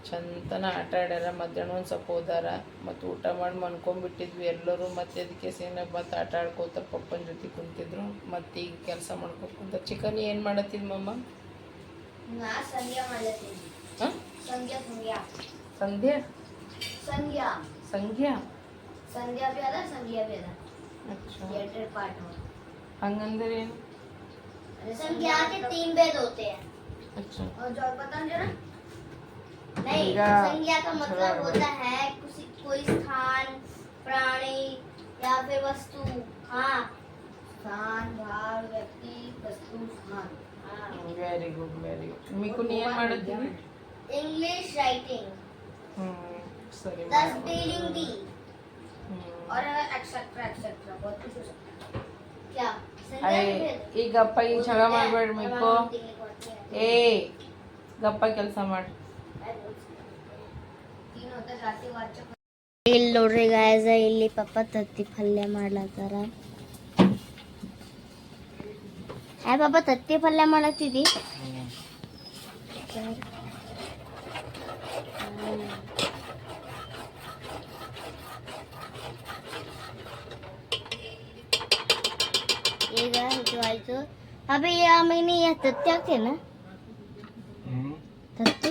ಚಂತನ ಆಟ ಆಡ್ಯಾರ, ಮಧ್ಯಾಹ್ನ ಒಂದು ಸ್ವಲ್ಪ ಓದಾರ. ಮತ್ತು ಊಟ ಮಾಡಿ ಮನ್ಕೊಂಬಿಟ್ಟಿದ್ವಿ ಎಲ್ಲರೂ, ಮತ್ತೆ ಅದಕ್ಕೆ ಸೇನ ಮತ್ತೆ ಆಟ ಆಡ್ಕೋತ ಪಪ್ಪನ ಜೊತೆ ಕುಂತಿದ್ರು. ಮತ್ತೆ ಈಗ ಕೆಲಸ ಮಾಡ್ಕೊತ ಕುಂತ ಚಿಕನ್ ಏನು ಮಾಡತ್ತಿದ್ ಮಮ್ಮ? संज्ञा संज्ञा। संध्या संध्या पे आता संज्ञा पे आता अच्छा। लेटर पार्ट हो। अंगंदर है संज्ञा के तीन भेद होते हैं। अच्छा। और जो बताऊँ जरा नहीं संज्ञा का मतलब होता है किसी कोई स्थान प्राणी या फिर वस्तु। हाँ। स्थान भाव व्यक्ति वस्तु स्थान। वेरी गुड वेरी गुड मी को नियम ಮಾಡಿದ್ದೀನಿ इंग्लिश राइटिंग ಸರಿ दस स्पेलिंग दी ಹ್ಮ್. और एक्सेट्रा एक्सेट्रा बहुत कुछ हो सकता है क्या संज्ञा ಅಯ್ಯ, के भेद ಈಗ ಗಪ್ಪ ಈಗ ಜಗಳ ಮಾಡ್ಬೇಡ ಮಿಕ್ಕೋ ಏ ಗಪ್ಪ ಕೆಲಸ ಮಾಡಿ ಇಲ್ಲಿ ನೋಡ್ರಿ ಗಾಯಸ ಇಲ್ಲಿ ಪಪ್ಪ ತತ್ತಿ ಪಲ್ಯ ಮಾಡ್ಲತ್ತಾರ ಹೇ ಪಾಪ ತತ್ತಿ ಪಲ್ಯ ಮಾಡತ್ತಿದಿ ಈಗ ಇದು ಆಯ್ತು ಅಬ್ಬ ಆಮೇಲೆ ತತ್ತಿ ಹಾಕ್ತೇನ ಹ್ಞೂ ತತ್ತಿ?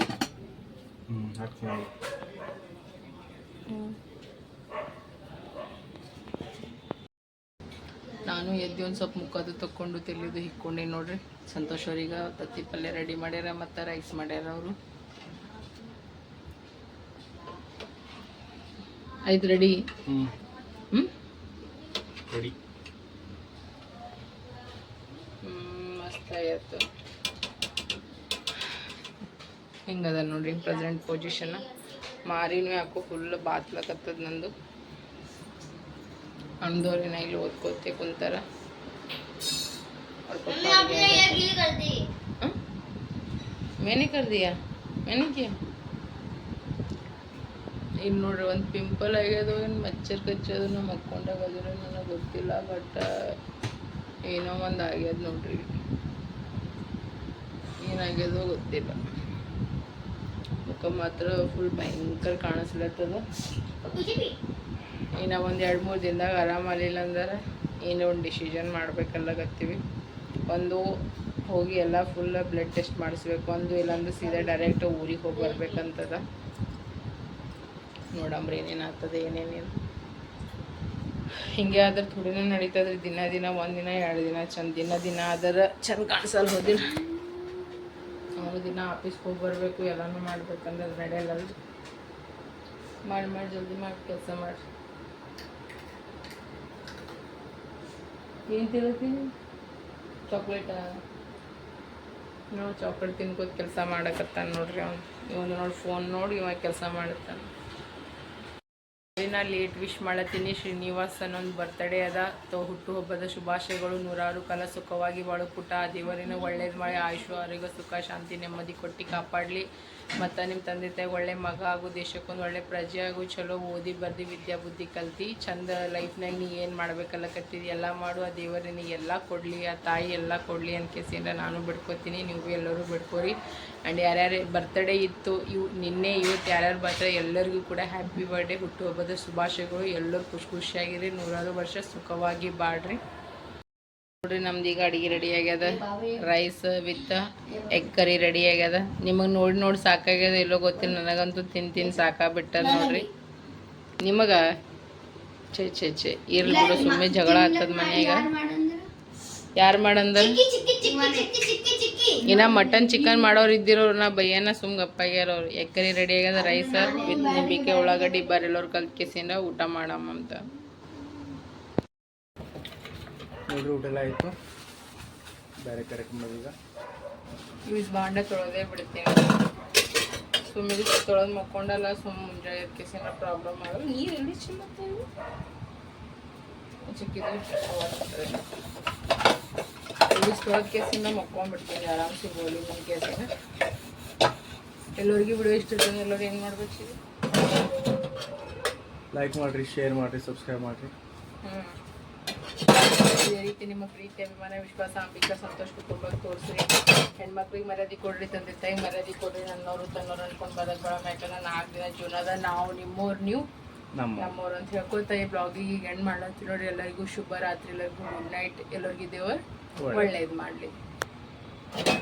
ನಾನು ಎದ್ದು ಒಂದು ಸ್ವಲ್ಪ ಮುಖದ್ದು ತಕ್ಕೊಂಡು ತೆಲಿದು ಹಿಕ್ಕೊಂಡೆ ನೋಡ್ರಿ. ಸಂತೋಷ್ ಅವ್ರಿಗೆ ತತ್ತಿ ಪಲ್ಯ ರೆಡಿ ಮಾಡ್ಯಾರ ಮತ್ತು ರೈಸ್ ಮಾಡ್ಯಾರ ಅವರು. ಆಯ್ತು ರೆಡಿ ಹ್ಞೂ ಹ್ಞೂ ರೆಡಿ ಮಸ್ತ್ ಆಯ್ತು ಹಿಂಗದ ನೋಡ್ರಿ ಪ್ರೆಸೆಂಟ್ ಪೊಸಿಷನ್ ಮಾರಿನೂ ಯಾಕೋ ಫುಲ್ ಬಾತ್ಲಕತ್ತದ ನಂದು ಅಣ್ದವ್ರಿನ ಇಲ್ಲಿ ಓದ್ಕೋತೆ ಕುಂತಾರ ಅವ್ರ್ मम्मी ಪಪ್ಪ आपने ये गीली कर दी हाँ? मैंने कर दिया मैंने किया ಇನ್ನು ನೋಡ್ರಿ, ಒಂದು ಪಿಂಪಲ್ ಆಗ್ಯದ ಏನು ಮಚ್ಚರ್ ಕಚ್ಚೋದು ನಮ್ಮ ಮಕ್ಕೊಂಡಾಗ ಅದ್ರ ನನಗೆ ಗೊತ್ತಿಲ್ಲ ಬಟ್ ಏನೋ ಒಂದು ಆಗ್ಯದ ನೋಡ್ರಿ. ಏನಾಗ್ಯದೋ ಗೊತ್ತಿಲ್ಲ. ಮುಖ ಮಾತ್ರ ಫುಲ್ ಭಯಂಕರ ಕಾಣಿಸ್ಲತ್ತದ. ಇನ್ನ ಒಂದು ಎರಡು ಮೂರು ದಿನದಾಗ ಆರಾಮಾಗಿಲ್ಲ ಅಂದ್ರೆ, ಏನೋ ಒಂದು ಡಿಸಿಷನ್ ಮಾಡ್ಬೇಕಲ್ಲಾಗತ್ತೀವಿ ಒಂದು ಹೋಗಿ ಎಲ್ಲ ಫುಲ್ ಬ್ಲಡ್ ಟೆಸ್ಟ್ ಮಾಡಿಸ್ಬೇಕು, ಒಂದು ಇಲ್ಲಾಂದ್ರೆ ಸೀದಾ ಡೈರೆಕ್ಟ್ ಊರಿಗೆ ಹೋಗಿ ಬರ್ಬೇಕಂತದ. ನೋಡಂಬ್ರಿ ಏನೇನು ಆಗ್ತದೆ ಏನೇನೇನು. ಹಿಂಗೆ ಆದ್ರೆ ಥೋಡಿನ ನಡೀತದ್ರಿ ದಿನ ದಿನ ಒಂದಿನ ಎರಡು ದಿನ, ಚಂದ ದಿನ ದಿನ ಆದ್ರೆ ಚಂದ ಕಾಣಿಸಲ್ಲ ಹೋದಿಲ್ಲ ಮೂರು ದಿನ ಆಫೀಸ್ಗೆ ಹೋಗಿ ಬರಬೇಕು, ಎಲ್ಲನೂ ಮಾಡ್ಬೇಕಂದ್ರೆ ನಡೆಯಲ್ಲ ಮಾಡಿ ಮಾಡಿ, ಜಲ್ದಿ ಮಾಡಿ, ಕೆಲಸ ಮಾಡಿ. ಏನು ತಿನ್ನುತ್ತೀನಿ ಚಾಕ್ಲೇಟ ನೋಡಿ ಚಾಕ್ಲೇಟ್ ತಿನ್ಕೋತ ಕೆಲಸ ಮಾಡಕತ್ತಾನೆ ನೋಡ್ರಿ ಅವ್ನು. ಇವನು ನೋಡಿ ಫೋನ್ ನೋಡಿ ಇವಾಗ ಕೆಲಸ ಮಾಡುತ್ತಾನೆ. ನಾ ಲೇಟ್ ವಿಶ್ ಮಾಡತ್ತೀನಿ ಶ್ರೀನಿವಾಸನ ಒಂದು ಬರ್ತಡೇ ಅದ. ತೋ, ಹುಟ್ಟುಹಬ್ಬದ ಶುಭಾಶಯಗಳು. ನೂರಾರು ಕಾಲ ಸುಖವಾಗಿ ಬಾಳು ಪುಟ ಆ ದೇವರಿನ ಒಳ್ಳೇದು ಮಾಡಿ, ಆಯುಷು, ಆರೋಗ್ಯ, ಸುಖ, ಶಾಂತಿ, ನೆಮ್ಮದಿ ಕೊಟ್ಟು ಕಾಪಾಡಲಿ. ಮತ್ತು ನಿಮ್ಮ ತಂದೆ ತಾಯಿ ಒಳ್ಳೆ ಮಗ ಆಗು ದೇಶಕ್ಕೊಂದು ಒಳ್ಳೆ ಪ್ರಜೆ ಆಗು, ಚಲೋ ಓದಿ ಬರ್ದು, ವಿದ್ಯಾ ಬುದ್ಧಿ ಕಲ್ತಿ, ಚಂದ ಲೈಫ್ನಾಗ ನೀ ಏನು ಮಾಡಬೇಕಲ್ಲ ಕತ್ತಿದಿ ಎಲ್ಲ ಮಾಡು, ಆ ದೇವರಿನ ಎಲ್ಲ ಕೊಡಲಿ, ಆ ತಾಯಿ ಎಲ್ಲ ಕೊಡಲಿ ಅನ್ಕೇಸಿಂದ ನಾನು ಬಿಡ್ಕೋತೀನಿ, ನೀವು ಎಲ್ಲರೂ ಬಿಡ್ಕೋರಿ. ಆ್ಯಂಡ್ ಯಾರ್ಯಾರು ಬರ್ತ್ಡೇ ಇತ್ತು, ಇವು ನಿನ್ನೆ ಇವತ್ತು ಯಾರ್ಯಾರು ಬರ್ತಾರೆ ಎಲ್ಲರಿಗೂ ಕೂಡ ಹ್ಯಾಪಿ ಬರ್ಡೇ ಹುಟ್ಟುಹಬ್ಬದ ಶುಭಾಶಯಗಳು. ಎಲ್ಲರೂ ಖುಷಿ ಖುಷಿಯಾಗಿರಿ. ನೂರಾರು ವರ್ಷ ಸುಖವಾಗಿ ಬಾಡ್ರಿ ನೋಡ್ರಿ ನಮ್ದು ಈಗ ಅಡಿಗೆ ರೆಡಿ ಆಗ್ಯದ. Rice with egg curry ready ಆಗ್ಯದ. ನಿಮಗೆ ನೋಡಿ ನೋಡಿ ಸಾಕಾಗ್ಯದ ಎಲ್ಲೋ ಗೊತ್ತಿಲ್ಲ. ನನಗಂತೂ ತಿನ್ ತಿನ್ ಸಾಕಾಗ್ಬಿಟ್ಟದ ನೋಡ್ರಿ. ನಿಮಗ ಛೇ ಛೇ ಛೇ, ಇರ್ಲಿ ಬಿಡು. ಸುಮ್ಮನೆ ಜಗಳ ಆಗ್ತದ ಮನ್ಯಾಗ. ಯಾರು ಮಾಡಂದ್ರೆ ಇನ್ನ ಮಟನ್ ಚಿಕನ್ ಮಾಡೋರು ಇದ್ದಿರೋರ್ನ ಬೈಯನ ಸುಮ್ ಗಪ್ಪಾಗ್ಯಾರ ಅವ್ರು. ಎಕ್ಕರಿ ರೆಡಿ ಆಗ್ಯದ ರೈಸ ವಿತ್ ನಿಂಬಿಕೆ ಉಳ್ಳಾಗಡ್ಡಿ ಬರೆಲ್ಲೋರು ಕಲ್ಕಿಸಿಂದ ಊಟ ಮಾಡಮ್ಮ ಅಂತ. ನೋಡ್ರಿ ಊಟ ಎಲ್ಲ ಆಯಿತು. ಬೇರೆ ಕರೆಕ್ಟ್ ಯೂಸ್ ಬಾಂಡೆ ತೊಳೆದೇ ಬಿಡ್ತೀನಿ. ಸುಮ್ಮನೆ ತೊಳೆದು ಮಕ್ಕೊಂಡಲ್ಲ ಸುಮ್ಮ ಮುಂಜಾನೆ ಪ್ರಾಬ್ಲಮ್ ಆಗಲ್ಲ ನೀರು ಎಲ್ಲಿ ಚಿಲ್ಲತ್ತೇವೆ ಚಿಕ್ಕಿದ್ರೆ? ತೊಳೆದ ಕೇಸಿಂದ ಮಕ್ಕೊಂಡ್ಬಿಡ್ತೀನಿ ಆರಾಮ್ಸೆ ಗೋಲಿ ಮುಂದೆ ಕೇಸಿನ ಎಲ್ಲರಿಗೂ ವಿಡಿಯೋ ಇಷ್ಟ ಇರ್ತದೆ ಎಲ್ಲರೂ ಏನು ಮಾಡ್ಬೇಕು ಲೈಕ್ ಮಾಡಿರಿ ಶೇರ್ ಮಾಡಿರಿ ಸಬ್ಸ್ಕ್ರೈಬ್ ಮಾಡಿರಿ. ಇದೇ ರೀತಿ ನಿಮ್ಮ ಪ್ರೀತಿ ಅಭಿಮಾನ ವಿಶ್ವಾಸ ಅಂಬಿಕಾ ಸಂತೋಷ ಕುಟುಂಬಕ್ಕೆ ತೋರಿಸ್ರಿ. ಹೆಣ್ಮಕ್ಳಿಗೆ ಮರ್ಯಾದೆ ಕೊಡ್ರಿ ತಂದೆ ತಾಯಿ ಮರ್ಯಾದೆ ಕೊಡ್ರಿ ನನ್ನವರು ತನ್ನವ್ರು ಅನ್ಕೊಂಡು ಬರೋದು ಬೇಡ ಯಾಕಂದ್ರೆ ನಾಲ್ಕು ದಿನ ಜೀವನದ ನಾವು ನಿಮ್ಮವ್ರು ನೀವು. ನಮ್ಮ ನಮ್ಮವ್ರು ಅಂತ ಹೇಳ್ಕೊತ ಈ ಬ್ಲಾಗಿಗೆ ಎಂಡ್ ಮಾಡತ್ತೀವಿ ನೋಡಿ ಎಲ್ಲರಿಗೂ ಶುಭ ರಾತ್ರಿ ಎಲ್ಲರಿಗೂ ಗುಡ್ ನೈಟ್ ಎಲ್ಲರಿಗೂ ದೇವರು ಒಳ್ಳೇದು ಮಾಡಲಿ.